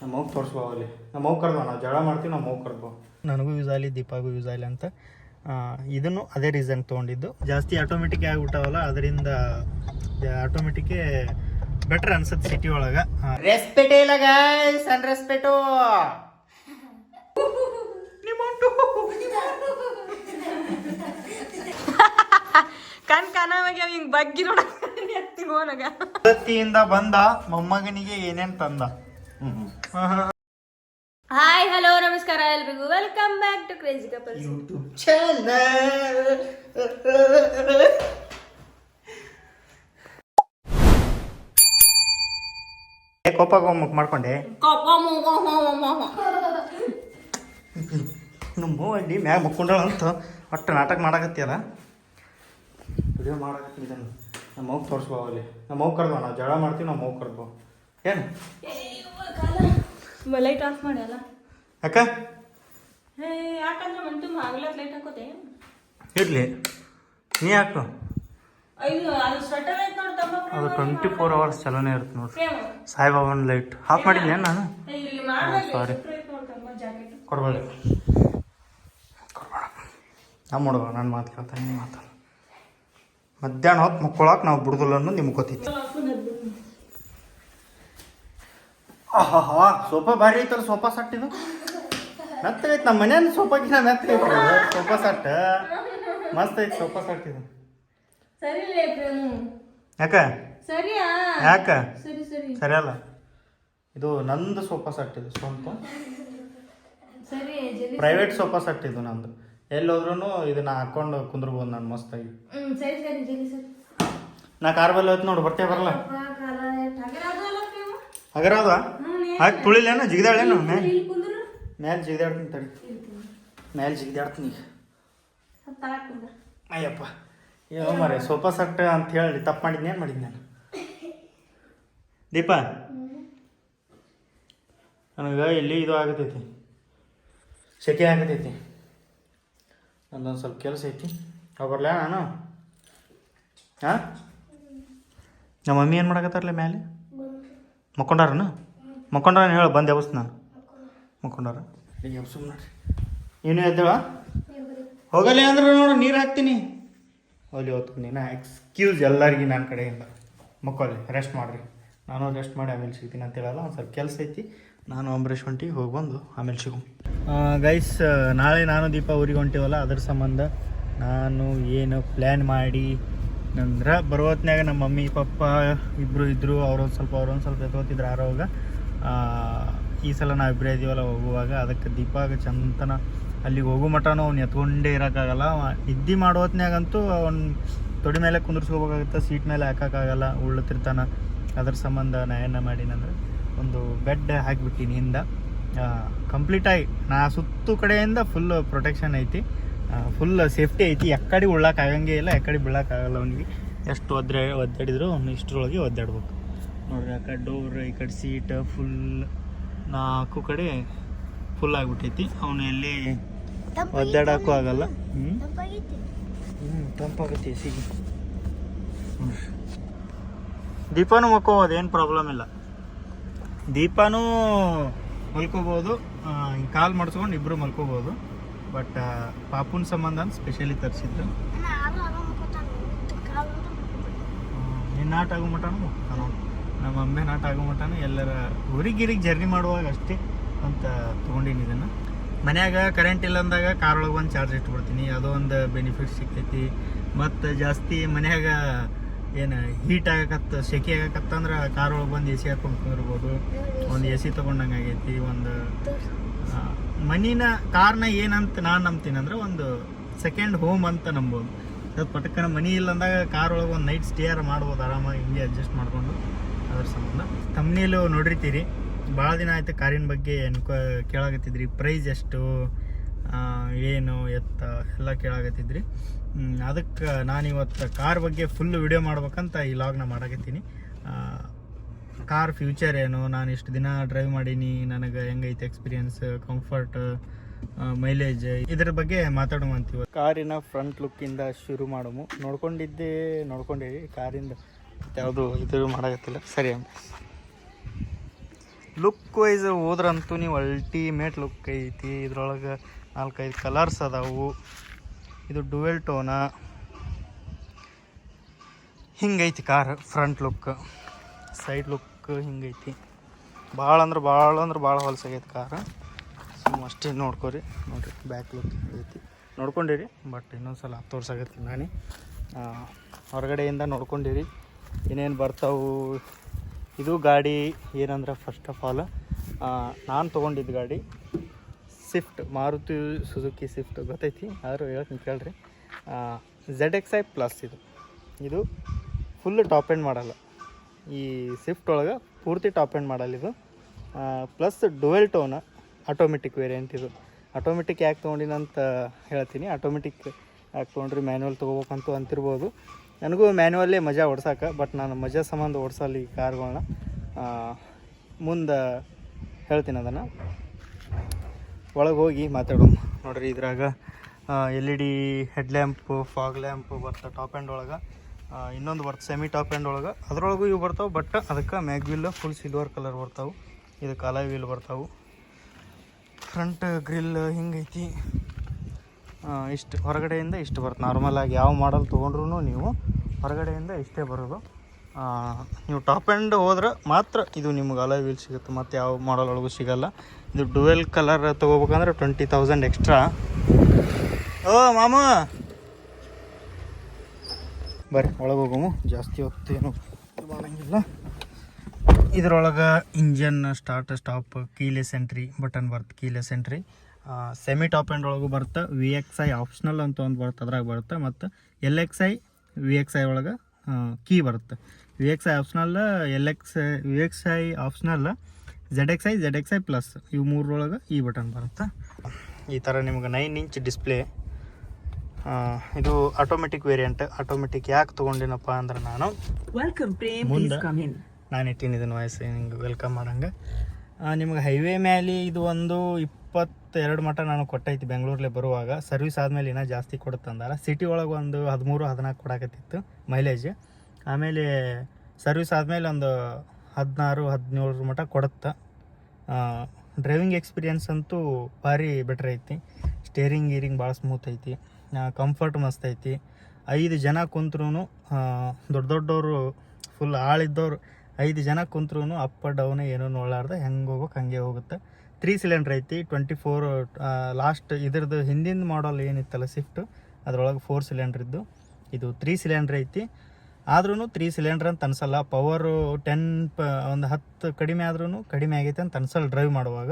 ನಮ್ಮ ಅವ್ಗೆ ತೋರಿಸ್ಬೋ ಅಲ್ಲಿ ನಮ್ಮ ಅವ್ಗೆ ಕರ್ದು ನಾವು ಜಗಳ ಮಾಡ್ತೀವಿ ನಮ್ಮ ಅವ್ಗೆ ಕರ್ಬೋ ನನಗೂ ಯೂಸ್ ಆಗಲಿ ದೀಪಾಗೂ ಯೂಸ್ ಆಗಲಿ ಅಂತ. ಇದನ್ನು ಅದೇ ರೀಸನ್ ತೊಗೊಂಡಿದ್ದು. ಜಾಸ್ತಿ ಆಟೋಮೆಟಿಕ್ ಆಗಿಬಿಟ್ಟಾವಲ್ಲ ಅದರಿಂದ ಆಟೋಮೆಟಿಕ್ಕೇ ಬೆಟರ್ ಅನ್ಸುತ್ತೆ ಸಿಟಿ ಒಳಗೆ. ರೆಸ್ಪೆಕ್ಟ್ ಇಲ್ಲ ಗಾಯ್ಸ್ ಅನ್ ರೆಸ್ಪೆಕ್ಟು ಕಣ್ ಕಾಣವಾಗ ಹಿಂಗೆ ಬಗ್ಗಿ ನೋಡ ಎತ್ತಿಗೋನಗ ಪದ್ಧತಿಯಿಂದ ಬಂದ ಮೊಮ್ಮಗನಿಗೆ ಏನೇನ್ ತಂದ? ಹಾಯ್ ಹಲೋ ನಮಸ್ಕಾರ ಎಲ್ರಿಗೂ. Welcome back to crazy couple YouTube channel ಕೋಪ ಮಾಡ್ಕೊಂಡೆ. ನಮ್ಮ ಅಲ್ಲಿ ಮ್ಯಾಗ ಮುಕ್ಕೊಂಡಳ ಅಂತ ಒಟ್ಟು ನಾಟಕ ಮಾಡಕತ್ತಿಯಲ್ಲ? ವಿಡಿಯೋ ಮಾಡಕತ್ತಿ ಇದನ್ನು. ನಮ್ಮ ಮಗು ತೋರಿಸ್ಬೋ ಅಲ್ಲಿ ನಮ್ಮ ಮೌಕ್ ಕರ್ದೋ ನಾವು ಜಗಳ ಮಾಡ್ತೀವಿ ನಮ್ಮ ಮಗು ಕರ್ದೋ ಏನು? ಲೈಟ್ ಆಫ್ ಮಾಡಿ ಅಲ್ಲ? ಯಾಕ ಹೇ ಯಾಕಂದ್ರೆ ಮಂಟು ಆಗ್ಲತ್ ಲೈಟ್ ಹಾಕೋದೆ. ಇರಲಿ. ನೀ ಹಾಕು. ಅದು ನೋಡಿ ಟ್ವೆಂಟಿ ಫೋರ್ ಅವರ್ಸ್ ಚಲೋನೇ ಇರುತ್ತೆ ನೋಡ್ರಿ ಪ್ರೇಮ ಸಾಯಿಬಾಬನ ಲೈಟ್ ಹಾಫ್ ಮಾಡಿದ್ನೇ ನಾನು? ಸಾರಿ ಕೊಡ್ಬೇಡ. ಕೊಡ್ಬೇಡ. ನಮ್ಮ ಹುಡುಗ ನಾನು ಮಾತು ಕೇಳ್ತಾನೆ ಮಾತಲ್ಲ ಮಧ್ಯಾಹ್ನ ಹೊತ್ತು ಮಕ್ಕೊಳಕ್ಕೆ ನಾವು ಬಿಡುದಿಲ್ಲ ಅನ್ನೋದು ನಿಮ್ಗೆ ಗೊತ್ತಿತ್ತು ಆಹಾ ಸೋಫಾ ಭಾರಿ ಐತಲ್ಲ ಸೋಫಾ ಸಟ್ ಇದು? ಮೆತ್ತಗೈತೆ ನಮ್ಮ ಮನೇಲಿ ಸೋಫಾಗಿನ ಮೆತ್ತಗೈತೆ ಸೋಫಾ ಸಟ್. ಮಸ್ತ್ ಐತೆ ಸೋಫಾ ಸಟ್ ಇದು. ಸರಿ ಯಾಕ? ಸರಿಯಾ? ಯಾಕ? ಸರಿ ಸರಿ. ಸರಿ ಅಲ್ಲ. ಇದು ನಂದು ಸೋಫಾ ಸಟ್ ಇದು ಸ್ವಂತ. ಸರಿ ಪ್ರೈವೇಟ್ ಸೋಫಾ ಸೆಟ್ ಇದು ನಂದು. ಎಲ್ಲಿ ಹೋದ್ರೂ ಇದನ್ನ ಹಾಕೊಂಡು ಕುಂದ್ರಬಹುದು ನಾನು ಮಸ್ತಾಗಿ. ಆಗಿ ಸರಿ ಸರಿ ಜಲ್ದಿ ಸರಿ. ನಾ ಕಾರ್ ಬಲ್ಲಿ ಹೋಯ್ತು ನೋಡು ಬರ್ತೇ ಬರಲ್ಲ ಅಪ್ಪ, ಕಾಲ ಹಾಗಿರೋದಲ್ಲ ಪ್ರೇಮ ಹಾಗಾರ ಅದ? ಹಾಕಿ ತುಳಿಲೇನು? ಜಿಗಿದಾಳೇನು? ಮ್ಯಾಲೆ? ಮ್ಯಾಲೆ ಜಿಗಿದಾಡ್ತೀನಿ ತಡಿ. ಮ್ಯಾಲೆ ಜಿಗಿದಾಡ್ತೀನಿ ಅಯ್ಯಪ್ಪ. ಏನೋ ಮರೆ ಸೋಫಾ ಸೆಟ್ ಅಂತ ಹೇಳಿ ತಪ್ಪು ಮಾಡಿದ್ನಿ ಏನು ಮಾಡಿದ್ದೆ ನಾನು? ದೀಪ? ನನಗೆ ಇಲ್ಲಿ ಇದು ಆಗತೈತಿ. ಸೆಕೆ ಆಗತೈತಿ. ನಂದೊಂದು ಸ್ವಲ್ಪ ಕೆಲಸ ಐತಿ. ಹೋಗ್ಬರ್ಲ ನಾನು? ಹಾಂ? ನಮ್ಮ ಮಮ್ಮಿ ಏನು ಮಾಡಕತ್ತಾರಲ್ಲ ಮೇಲೆ ಮಕ್ಕೊಂಡಾರನ? ಮಕ್ಕೊಂಡಾರ ಹೇಳು ಬಂದೆ ಅವಸ್ ನಾನು. ಮಕ್ಕೊಂಡಾರ. ಈಗ ನೋಡ್ರಿ ನೀನು ಎದ್ದೇಳ? ಹೋಗಲಿ ಅಂದ್ರೆ ನೋಡು ನೀರು ಹಾಕ್ತೀನಿ. ಅಲ್ಲಿ ಹೊತ್ತು ನೀನು ಎಕ್ಸ್ಕ್ಯೂಸ್ ಎಲ್ಲರಿಗೂ ನನ್ನ ಕಡೆಯಿಂದ. ಮಕ್ಕೊಳ್ಳಿ ರೆಸ್ಟ್ ಮಾಡಿರಿ. ನಾನು ರೆಸ್ಟ್ ಮಾಡಿ ಆಮೇಲೆ ಸಿಗ್ತೀನಿ ಅಂತ ಹೇಳಲ್ಲ ಒಂದು ಸ್ವಲ್ಪ ಕೆಲಸ ಐತಿ. ನಾನು ಅಂಬರೀಷ್ ಹೊಂಟಿ ಹೋಗಿ ಬಂದು ಆಮೇಲೆ ಸಿಗು ಗೈಸ್ ನಾಳೆ ನಾನು ದೀಪ ಊರಿಗೆ ಹೊಂಟಿವಲ್ಲ ಅದ್ರ ಸಂಬಂಧ ನಾನು ಏನು ಪ್ಲ್ಯಾನ್ ಮಾಡಿ ನಂದ್ರೆ ಬರೋತ್ನ್ಯಾಗ ನಮ್ಮ ಮಮ್ಮಿ, ಪಪ್ಪ ಇಬ್ಬರು ಇದ್ದರು ಅವ್ರೊಂದು ಸ್ವಲ್ಪ ಅವ್ರೊಂದು ಸ್ವಲ್ಪ ಎತ್ಕೊತಿದ್ರು ಆರೋಗ. ಈ ಸಲ ನಾವು ಇಬ್ಬರೇ ಇದೀವಲ್ಲ ಹೋಗುವಾಗ, ಅದಕ್ಕೆ ದೀಪಾಗ ಚಂದನ ಅಲ್ಲಿಗೆ ಹೋಗೋ ಮಟನೂ ಅವ್ನು ಎತ್ಕೊಂಡೇ ಇರೋಕ್ಕಾಗಲ್ಲ. ಇದ್ದಿ ನಿದ್ದೆ ಮಾಡೋತ್ನ್ಯಾಗಂತೂ ಅವ್ನು ತೊಡಿ ಮೇಲೆ ಕುಂದಿರ್ಸ್ಕೋಬೇಕಾಗುತ್ತೆ, ಸೀಟ್ ಮೇಲೆ ಹಾಕೋಕ್ಕಾಗಲ್ಲ ಉಳ್ಳುತ್ತಿರ್ತಾನೆ ಅದ್ರ ಸಂಬಂಧ ನಾ ಏನು ಮಾಡಿನಂದ್ರೆ ಒಂದು ಬೆಡ್ ಹಾಕಿಬಿಟ್ಟಿನಿ ಹಿಂದ. ಕಂಪ್ಲೀಟಾಗಿ ನಾ ಸುತ್ತು ಕಡೆಯಿಂದ ಫುಲ್ ಪ್ರೊಟೆಕ್ಷನ್ ಐತಿ. ಫುಲ್ ಸೇಫ್ಟಿ ಐತಿ. ಎಕ್ಕಡೆ ಉಳ್ಳಕ್ಕೆ ಆಗಂಗೆ ಇಲ್ಲ, ಎಕ್ಕಡೆ ಬೀಳಕ್ಕಾಗಲ್ಲ ಅವನಿಗೆ. ಎಷ್ಟು ಒದ್ರೆ ಒದ್ದಾಡಿದ್ರು ಅವ್ನು ಇಷ್ಟರೊಳಗೆ ಒದ್ದಾಡ್ಬೇಕು. ನೋಡ್ರಿ ಆ ಕಡೆ ಡೋರ್ ಈ ಕಡೆ ಸೀಟ್ ಫುಲ್ ನಾಲ್ಕು ಕಡೆ ಫುಲ್ ಆಗಿಬಿಟ್ಟೈತಿ. ಅವನು ಎಲ್ಲಿ ಒದ್ದಾಡೋಕ್ಕೂ ಆಗಲ್ಲ. ಹ್ಞೂ ಹ್ಞೂ ತಂಪಾಗುತ್ತೆ ಸಿಗಿ ದೀಪಾನು ಮಕ್ಕೋಬೋದು ಏನು ಪ್ರಾಬ್ಲಮ್ ಇಲ್ಲ. ದೀಪಾನೂ ಮಲ್ಕೋಬೋದು ಕಾಲ್ ಮಾಡಿಸ್ಕೊಂಡು ಇಬ್ಬರು ಮಲ್ಕೋಬೋದು. ಬಟ್ ಪಾಪುನ ಸಂಬಂಧ ಸ್ಪೆಷಲಿ ತರಿಸಿದ್ರು. ನಿನ್ನ ನಾಟ ಆಗೋ ಮುಗ್ತಾನ ನಮ್ಮ ಅಮ್ಮೆ ನಾಟ ಆಗೋ ಮಟನು ಎಲ್ಲರ ಊರಿಗಿರಿಗೆ ಜರ್ನಿ ಮಾಡುವಾಗ ಅಷ್ಟೇ ಅಂತ ತೊಗೊಂಡೀನಿ ಇದನ್ನು. ಮನ್ಯಾಗ ಕರೆಂಟ್ ಇಲ್ಲ ಅಂದಾಗ ಕಾರ್ ಒಳಗೆ ಒಂದು ಚಾರ್ಜ್ ಇಟ್ಬಿಡ್ತೀನಿ. ಅದೊಂದು ಬೆನಿಫಿಟ್ ಸಿಗ್ತೈತಿ ಮತ್ತು ಜಾಸ್ತಿ ಮನ್ಯಾಗ ಏನು ಹೀಟ್ ಆಗಕತ್ತ ಸೆಕೆ ಆಗಕತ್ತಂದ್ರೆ ಕಾರ್ ಒಳಗೆ ಬಂದು ಎ ಸಿ ಹಾಕೊಂಡು ಕುಂದಿರ್ಬೋದು. ಒಂದು ಎ ಸಿ ತೊಗೊಂಡಂಗೆ ಆಗೈತಿ, ಒಂದು ಮನಿನ ಕಾರ್ನ ಏನಂತ ನಾನು ನಂಬ್ತೀನಿ ಅಂದ್ರೆ ಒಂದು ಸೆಕೆಂಡ್ ಹೋಮ್ ಅಂತ ನಂಬೋದು. ಅದು ಪಟಕನ ಮನಿ ಇಲ್ಲ ಅಂದಾಗ ಕಾರ್ ಒಳಗೆ ಒಂದು ನೈಟ್ ಸ್ಟೇಯರ್ ಮಾಡ್ಬೋದು, ಆರಾಮಾಗಿ ಹಿಂಗೆ ಅಡ್ಜಸ್ಟ್ ಮಾಡಿಕೊಂಡು ಅದ್ರ ಸಂಬಂಧ. ತಮ್ಮನೇಲು ನೋಡಿರ್ತೀರಿ. ಭಾಳ ದಿನ ಆಯ್ತು ಕಾರಿನ ಬಗ್ಗೆ ಎನ್ಕೊ ಕೇಳಾಗತ್ತಿದ್ರಿ ಪ್ರೈಸ್ ಎಷ್ಟು ಏನು, ಎತ್ತ ಎಲ್ಲ ಕೇಳಾಗತ್ತಿದ್ರಿ ಅದಕ್ಕೆ ನಾನು ಇವತ್ತು ಕಾರ್ ಬಗ್ಗೆ ಫುಲ್ ವಿಡಿಯೋ ಮಾಡ್ಬೇಕಂತ ಈ ಲಾಗ್ನ ಮಾಡಾಕತ್ತೀನಿ. ಕಾರ್ ಫ್ಯೂಚರ್ ಏನು? ನಾನು ಇಷ್ಟು ದಿನ ಡ್ರೈವ್ ಮಾಡೀನಿ. ನನಗೆ ಹೆಂಗೈತೆ ಎಕ್ಸ್ಪೀರಿಯನ್ಸ್ ಕಂಫರ್ಟ್ ಮೈಲೇಜ್ ಇದ್ರ ಬಗ್ಗೆ ಮಾತಾಡುವಂತೀವಿ ಕಾರಿನ ಫ್ರಂಟ್ ಲುಕ್ಕಿಂದ ಶುರು ಮಾಡೋಮು. ನೋಡ್ಕೊಂಡಿದ್ದೆ ನೋಡ್ಕೊಂಡಿರಿ ಕಾರಿಂದ ಯಾವುದು ಇದು ಮಾಡಾಕತ್ತಿಲ್ಲ. ಸರಿ ಲುಕ್ ವೈಸ್ ಹೋದ್ರಂತೂ ನೀವು ಅಲ್ಟಿಮೇಟ್ ಲುಕ್ ಐತಿ. ಇದ್ರೊಳಗೆ ನಾಲ್ಕೈದು ಕಲರ್ಸ್ ಅದಾವು. ಇದು dual tone ಹಿಂಗೈತಿ car front look side look ಹಿಂಗೈತಿ ಭಾಳ ಅಂದ್ರೆ ಭಾಳ ಅಂದ್ರೆ ಭಾಳ ಹೊಲಸಾಗೈತಿ ಕಾರ ಸುಮ್ಮ ಅಷ್ಟೇ ನೋಡ್ಕೊರಿ. ನೋಡಿರಿ ಬ್ಯಾಕ್ ಲುಕ್ ಐತಿ. ನೋಡ್ಕೊಂಡಿರಿ ಬಟ್ ಇನ್ನೊಂದು ಸಲ ತೋರ್ಸಾಗತ್ತೀನಿ ನಾನು. ಹೊರಗಡೆಯಿಂದ ನೋಡ್ಕೊಂಡಿರಿ. ಏನೇನು ಬರ್ತಾವು? ಇದು ಗಾಡಿ ಏನಂದ್ರೆ ಫಸ್ಟ್ ಆಫ್ ಆಲ್ ನಾನು ತೊಗೊಂಡಿದ್ದು ಗಾಡಿ. ಸ್ವಿಫ್ಟ್ ಮಾರುತಿ ಸುಜುಕಿ ಸ್ವಿಫ್ಟ್ ಗೊತ್ತೈತಿ? ಆದರೂ ಹೇಳ್ತೀನಿ ಕೇಳ್ರಿ. ಝೆಡ್ ಎಕ್ಸ್ ಐ ಪ್ಲಸ್ ಇದು. ಇದು ಫುಲ್ ಟಾಪ್ ಎಂಡ್ ಮಾಡಲ್ಲ ಈ ಸ್ವಿಫ್ಟ್ ಒಳಗೆ ಪೂರ್ತಿ ಟಾಪ್ ಎಂಡ್ ಮಾಡಲ್ಲ ಇದು. Plus dual tone automatic variant ಇದು. ಆಟೋಮೆಟಿಕ್ ಯಾಕೆ ತೊಗೊಂಡಿನಂತ ಹೇಳ್ತೀನಿ. ಆಟೋಮೆಟಿಕ್ ಯಾಕೆ ತೊಗೊಂಡ್ರಿ? ಮ್ಯಾನ್ಯಲ್ ತೊಗೋಬೇಕಂತೂ ಅಂತಿರ್ಬೋದು. ನನಗೂ ಮ್ಯಾನ್ಯಲ್ಲೇ ಮಜಾ ಓಡ್ಸಕ್ಕೆ ಬಟ್ ನಾನು ಮಜಾ ಸಂಬಂಧ ಓಡಿಸಲ್ಲ ಈ ಕಾರ್ಗಳನ್ನ. ಮುಂದೆ ಹೇಳ್ತೀನಿ ಅದನ್ನು. ಒಳಗೆ ಹೋಗಿ ಮಾತಾಡೋಣ. ನೋಡ್ರಿ ಇದ್ರಾಗ L E D head lamp fog lamp ಬರ್ತಾ ಟಾಪ್ ಆ್ಯಂಡ್ ಒಳಗೆ. ಇನ್ನೊಂದು ಬರ್ತ ಸೆಮಿ ಟಾಪ್ ಎಂಡ್ ಒಳಗೆ. ಅದರೊಳಗೂ ಇವು ಬರ್ತಾವೆ ಬಟ್ ಅದಕ್ಕೆ ಮ್ಯಾಗ್ವಿಲ್ ಫುಲ್ ಸಿಲ್ವರ್ ಕಲರ್ ಬರ್ತಾವೆ. ಇದಕ್ಕೆ ಅಲಾಯ್ ವೀಲ್ ಬರ್ತಾವೆ. ಫ್ರಂಟ್ ಗ್ರಿಲ್ ಹಿಂಗೈತಿ ಇಷ್ಟು ಹೊರಗಡೆಯಿಂದ ಇಷ್ಟು ಬರುತ್ತೆ ನಾರ್ಮಲಾಗಿ ಯಾವ ಮಾಡಲ್ ತೊಗೊಂಡ್ರೂ ನೀವು ಹೊರಗಡೆಯಿಂದ ಇಷ್ಟೇ ಬರೋದು. ನೀವು ಟಾಪ್ ಎಂಡ್ ಹೋದ್ರೆ ಮಾತ್ರ ಇದು ನಿಮ್ಗೆ ಅಲಾಯ್ ವೀಲ್ ಸಿಗುತ್ತೆ. ಮತ್ತು ಯಾವ ಮಾಡಲ್ ಒಳಗೂ ಸಿಗಲ್ಲ. ಇದು ಡುವೆಲ್ ಕಲರ್ ತೊಗೋಬೇಕಂದ್ರೆ ಟ್ವೆಂಟಿ ತೌಸಂಡ್ ಎಕ್ಸ್ಟ್ರಾ ಓ, ಮಾಮ! ಬರ್ರಿ ಒಳಗೆ ಹೋಗಮು ಜಾಸ್ತಿ ಹೊತ್ತೇನು ಮಾಡಂಗಿಲ್ಲ ಇದರೊಳಗೆ engine start stop keyless entry button ಬರ್ತ keyless entry semi top end ಒಳಗೂ ಬರುತ್ತೆ ವಿ ಎಕ್ಸ್ ಐ ಆಪ್ಷನಲ್ ಅಂತ ಒಂದು ಬರುತ್ತೆ ಅದ್ರಾಗ ಬರುತ್ತೆ, ಮತ್ತು L X I V X I ಒಳಗೆ ಕೀ ಬರುತ್ತೆ. V X I optional L X V X I optional Z X I Z X I plus ಇವು ಮೂರರೊಳಗೆ ಈ ಬಟನ್ ಬರುತ್ತೆ. ಈ ಥರ ನಿಮ್ಗೆ ನೈನ್ ಇಂಚ್ ಡಿಸ್ಪ್ಲೇ ಇದು ಆಟೋಮೆಟಿಕ್ ವೇರಿಯಂಟ್ ಆಟೋಮೆಟಿಕ್ ಯಾಕೆ ತೊಗೊಂಡಿನಪ್ಪ ಅಂದ್ರೆ ನಾನು ವೆಲ್ಕಮ್ come ನಾನು ಇಟ್ಟಿನಿ ಇದನ್ನು ವಯಸ್ಸು ಹಿಂಗೆ ವೆಲ್ಕಮ್ ಮಾಡಂಗೆ. ನಿಮ್ಗೆ ಹೈವೇ ಮೇಲೆ ಇದು ಒಂದು ಇಪ್ಪತ್ತೆರಡು ಮಟ್ಟ ನಾನು ಕೊಟ್ಟೈತಿ ಬೆಂಗಳೂರಲ್ಲೇ ಬರುವಾಗ. ಸರ್ವಿಸ್ ಆದಮೇಲೆ ಇನ್ನೂ ಜಾಸ್ತಿ ಕೊಡುತ್ತಂದಾರ ಸಿಟಿ ಒಳಗೆ ಒಂದು ಹದಿಮೂರು ಹದಿನಾಲ್ಕು ಕೊಡಾಕತ್ತಿತ್ತು ಮೈಲೇಜ್ ಆಮೇಲೆ ಸರ್ವಿಸ್ ಆದಮೇಲೆ ಒಂದು ಹದಿನಾರು ಹದಿನೇಳರ ಮಟ್ಟ ಕೊಡುತ್ತೆ. ಡ್ರೈವಿಂಗ್ ಎಕ್ಸ್ಪೀರಿಯನ್ಸ್ ಅಂತೂ ಭಾರಿ ಬೆಟ್ರ್ ಐತಿ. ಸ್ಟೇರಿಂಗ್ ಗೀರಿಂಗ್ ಭಾಳ ಸ್ಮೂತ್ ಐತಿ. ಕಂಫರ್ಟ್ ಮಸ್ತ್ ಐತಿ. ಐದು ಜನ ಕುಂತ್ರೂ ದೊಡ್ಡ ದೊಡ್ಡವರು ಫುಲ್ ಆಳಿದ್ದವ್ರು ಐದು ಜನ ಕುಂತ್ರೂ ಅಪ್ ಡೌನ್ ಏನೂ ನೋಡಲಾರ್ದೆ ಹೆಂಗೆ ಹೋಗ್ಬೇಕು ಹಂಗೆ ಹೋಗುತ್ತೆ. ತ್ರೀ ಸಿಲಿಂಡ್ರ್ ಐತಿ ಟ್ವೆಂಟಿ ಫೋರ್ ಲಾಸ್ಟ್ ಇದ್ರದ್ದು ಹಿಂದಿನ ಮಾಡಲ್ ಏನಿತ್ತಲ್ಲ ಸ್ವಿಫ್ಟ್ ಅದ್ರೊಳಗೆ ಫೋರ್ ಸಿಲಿಂಡ್ರ್ ಇದ್ದು. ಇದು ತ್ರೀ ಸಿಲಿಂಡ್ರ್ ಐತಿ. ಆದ್ರೂ ತ್ರೀ ಸಿಲಿಂಡ್ರ್ ಅಂತ ಅನ್ಸಲ್ಲ ಪವರು ಟೆನ್ ಪ, ಒಂದು ಹತ್ತು ಕಡಿಮೆ ಆದ್ರೂ ಕಡಿಮೆ ಆಗೈತೆ ಅಂತ ಅನ್ಸಲ್ಲ ಡ್ರೈವ್ ಮಾಡುವಾಗ.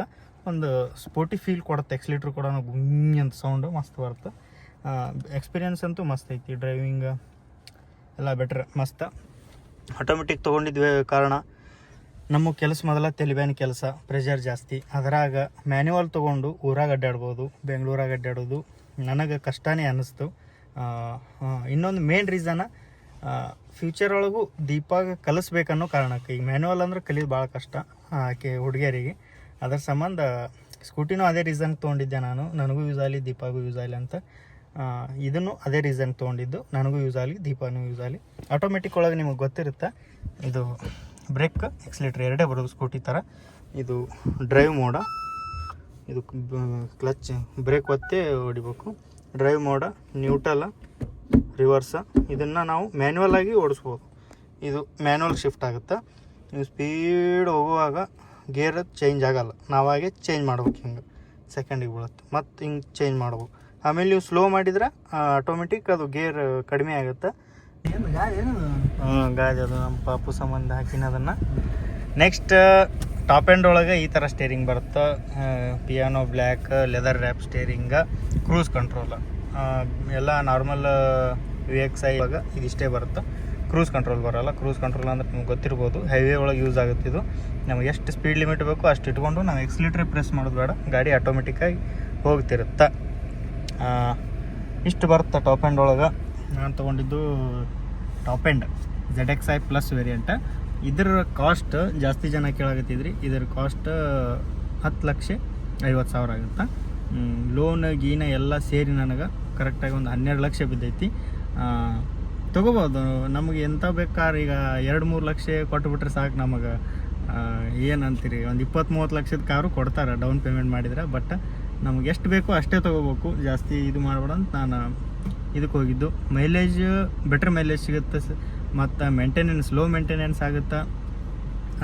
ಒಂದು ಸ್ಪೋರ್ಟಿ ಫೀಲ್ ಕೊಡುತ್ತೆ ಎಕ್ಸ್ಲೀಟ್ರ್ ಕೂಡ ಗುಂಗ್ ಅಂತ ಸೌಂಡು ಮಸ್ತ್ ಬರುತ್ತೆ. ಎಕ್ಸ್ಪೀರಿಯನ್ಸ್ ಅಂತೂ ಮಸ್ತ್ ಐತಿ ಡ್ರೈವಿಂಗ್ ಎಲ್ಲ ಬೆಟ್ರ್ ಮಸ್ತ. ಆಟೋಮೆಟಿಕ್ ತೊಗೊಂಡಿದ್ವಿ ಕಾರಣ, ನಮ್ಮ ಕೆಲಸ ಮೊದಲ ತೆಲಿಬ್ಯಾನ್ ಕೆಲಸ ಪ್ರೆಷರ್ ಜಾಸ್ತಿ. ಅದರಾಗ ಮ್ಯಾನ್ಯುವಲ್ ತೊಗೊಂಡು ಊರಾಗ ಅಡ್ಡಾಡ್ಬೋದು ಬೆಂಗಳೂರಾಗ ಅಡ್ಡಾಡೋದು ನನಗೆ ಕಷ್ಟನೇ ಅನ್ನಿಸ್ತು. ಇನ್ನೊಂದು ಮೇನ್ ರೀಸನ ಫ್ಯೂಚರ್ ಒಳಗೂ ದೀಪಾಗ ಕಲಿಸ್ಬೇಕನ್ನೋ ಕಾರಣಕ್ಕೆ ಈಗ ಮ್ಯಾನ್ಯುವಲ್ ಅಂದ್ರೆ ಕಲಿಯೋದು ಭಾಳ ಕಷ್ಟ, ಆಕೆ ಹುಡುಗಿಯರಿಗೆ. ಅದ್ರ ಸಂಬಂಧ ಸ್ಕೂಟಿನೂ ಅದೇ ರೀಸನ್ ತೊಗೊಂಡಿದ್ದೆ ನಾನು, ನನಗೂ ಯೂಸ್ ಆಗಲಿ, ದೀಪಾಗೂ ಯೂಸ್ ಆಗಲಿ ಅಂತ. ಇದನ್ನು ಅದೇ ರೀಸನ್ ತೊಗೊಂಡಿದ್ದು. ನನಗೂ ಯೂಸ್ ಆಗಲಿ, ದೀಪಾನು ಯೂಸ್ ಆಗಲಿ. ಆಟೋಮೆಟಿಕ್ ಒಳಗೆ ನಿಮಗೆ ಗೊತ್ತಿರುತ್ತೆ, ಇದು ಬ್ರೇಕ್ ಎಕ್ಸಿಲೇಟ್ರ್ ಎರಡೇ ಬರೋದು ಸ್ಕೂಟಿ ಥರ ಇದು ಡ್ರೈವ್ ಮೋಡ, ಇದು ಕ್ಲಚ್ ಬ್ರೇಕ್ ಒತ್ತೇ ಹೊಡಿಬೇಕು. ಡ್ರೈವ್ ಮೋಡ ನ್ಯೂಟಲ ರಿವರ್ಸ ಇದನ್ನು ನಾವು ಮ್ಯಾನ್ಯುವಲ್ ಆಗಿ ಓಡಿಸ್ಬೋದು. ಇದು ಮ್ಯಾನ್ಯುವಲ್ ಶಿಫ್ಟ್ ಆಗುತ್ತೆ. ನೀವು ಸ್ಪೀಡ್ ಹೋಗುವಾಗ ಗೇರ್ ಚೇಂಜ್ ಆಗೋಲ್ಲ. ನಾವಾಗೆ ಚೇಂಜ್ ಮಾಡ್ಬೇಕು ಹಿಂಗೆ. ಸೆಕೆಂಡಿಗೆ ಬೀಳುತ್ತೆ. ಮತ್ತು ಹಿಂಗೆ ಚೇಂಜ್ ಮಾಡ್ಬೇಕು. ಆಮೇಲೆ ನೀವು ಸ್ಲೋ ಮಾಡಿದ್ರೆ ಆಟೋಮೆಟಿಕ್ ಅದು ಗೇರ್ ಕಡಿಮೆ ಆಗುತ್ತೆ. ಗಾಡಿ ಅದು ನಮ್ಮ ಪಾಪು ಸಂಬಂಧ ಹಾಕಿನ ಅದನ್ನು ನೆಕ್ಸ್ಟ್ ಟಾಪ್ ಎಂಡ್ ಒಳಗೆ ಈ ಥರ ಸ್ಟೇರಿಂಗ್ ಬರುತ್ತೆ. Piano black leather wrap steering cruise control ಎಲ್ಲ ನಾರ್ಮಲ್ ವಿ ಎಕ್ಸ್ ಐ ಇವಾಗ ಇದಿಷ್ಟೇ ಬರುತ್ತೆ. ಕ್ರೂಸ್ ಕಂಟ್ರೋಲ್ ಬರೋಲ್ಲ. ಕ್ರೂಸ್ ಕಂಟ್ರೋಲ್ ಅಂದ್ರೆ ನಿಮ್ಗೆ ಗೊತ್ತಿರ್ಬೋದು. ಹೈವೇ ಒಳಗೆ ಯೂಸ್ ಆಗುತ್ತೆ ಇದು. ನಮಗೆ ಎಷ್ಟು ಸ್ಪೀಡ್ ಲಿಮಿಟ್ ಬೇಕೋ ಅಷ್ಟು ಇಟ್ಕೊಂಡು ನಾವು ಎಕ್ಸ್ಲೇಟ್ರ್ ಪ್ರೆಸ್ ಮಾಡೋದು ಬೇಡ. ಗಾಡಿ ಆಟೋಮೆಟಿಕ್ಕಾಗಿ ಹೋಗ್ತಿರುತ್ತೆ. ಇಷ್ಟು ಬರುತ್ತೆ ಟಾಪ್ ಎಂಡ್ ಒಳಗೆ? ನಾನು ತೊಗೊಂಡಿದ್ದು top end Z X I plus variant ಇದ್ರ ಕಾಸ್ಟ್ ಜಾಸ್ತಿ ಜನ ಕೇಳಾಗತ್ತಿದ್ರಿ ಇದ್ರ ಕಾಸ್ಟ್ ಹತ್ತು ಲಕ್ಷ ಐವತ್ತು ಸಾವಿರ ಆಗುತ್ತೆ? ಲೋನ್ ಗೀನ ಎಲ್ಲ ಸೇರಿ ನನಗೆ ಕರೆಕ್ಟಾಗಿ ಒಂದು ಹನ್ನೆರಡು ಲಕ್ಷ ಬಿದ್ದೈತಿ. ತೊಗೋಬೋದು. ನಮಗೆ ಎಂಥ ಬೇಕಾದ್ರೆ ಈಗ ಎರಡು ಮೂರು ಲಕ್ಷ ಕೊಟ್ಟುಬಿಟ್ರೆ ಸಾಕು ನಮಗೆ. ಏನಂತೀರಿ ಒಂದು ಇಪ್ಪತ್ತು ಮೂವತ್ತು ಲಕ್ಷದ ಕಾರು ಕೊಡ್ತಾರೆ ಡೌನ್ ಪೇಮೆಂಟ್ ಮಾಡಿದ್ರೆ ಬಟ್ ನಮ್ಗೆ ಎಷ್ಟು ಬೇಕೋ ಅಷ್ಟೇ ತೊಗೋಬೇಕು. ಜಾಸ್ತಿ ಇದು ಮಾಡಬೇಡ ಅಂತ ನಾನು ಇದಕ್ಕೆ ಹೋಗಿದ್ದು. ಮೈಲೇಜ್ ಬೆಟ್ರ್ ಮೈಲೇಜ್ ಸಿಗುತ್ತೆ ಮತ್ತು ಮೇಂಟೆನೆನ್ಸ್ ಲೋ ಮೇಂಟೆನೆನ್ಸ್ ಆಗುತ್ತಾ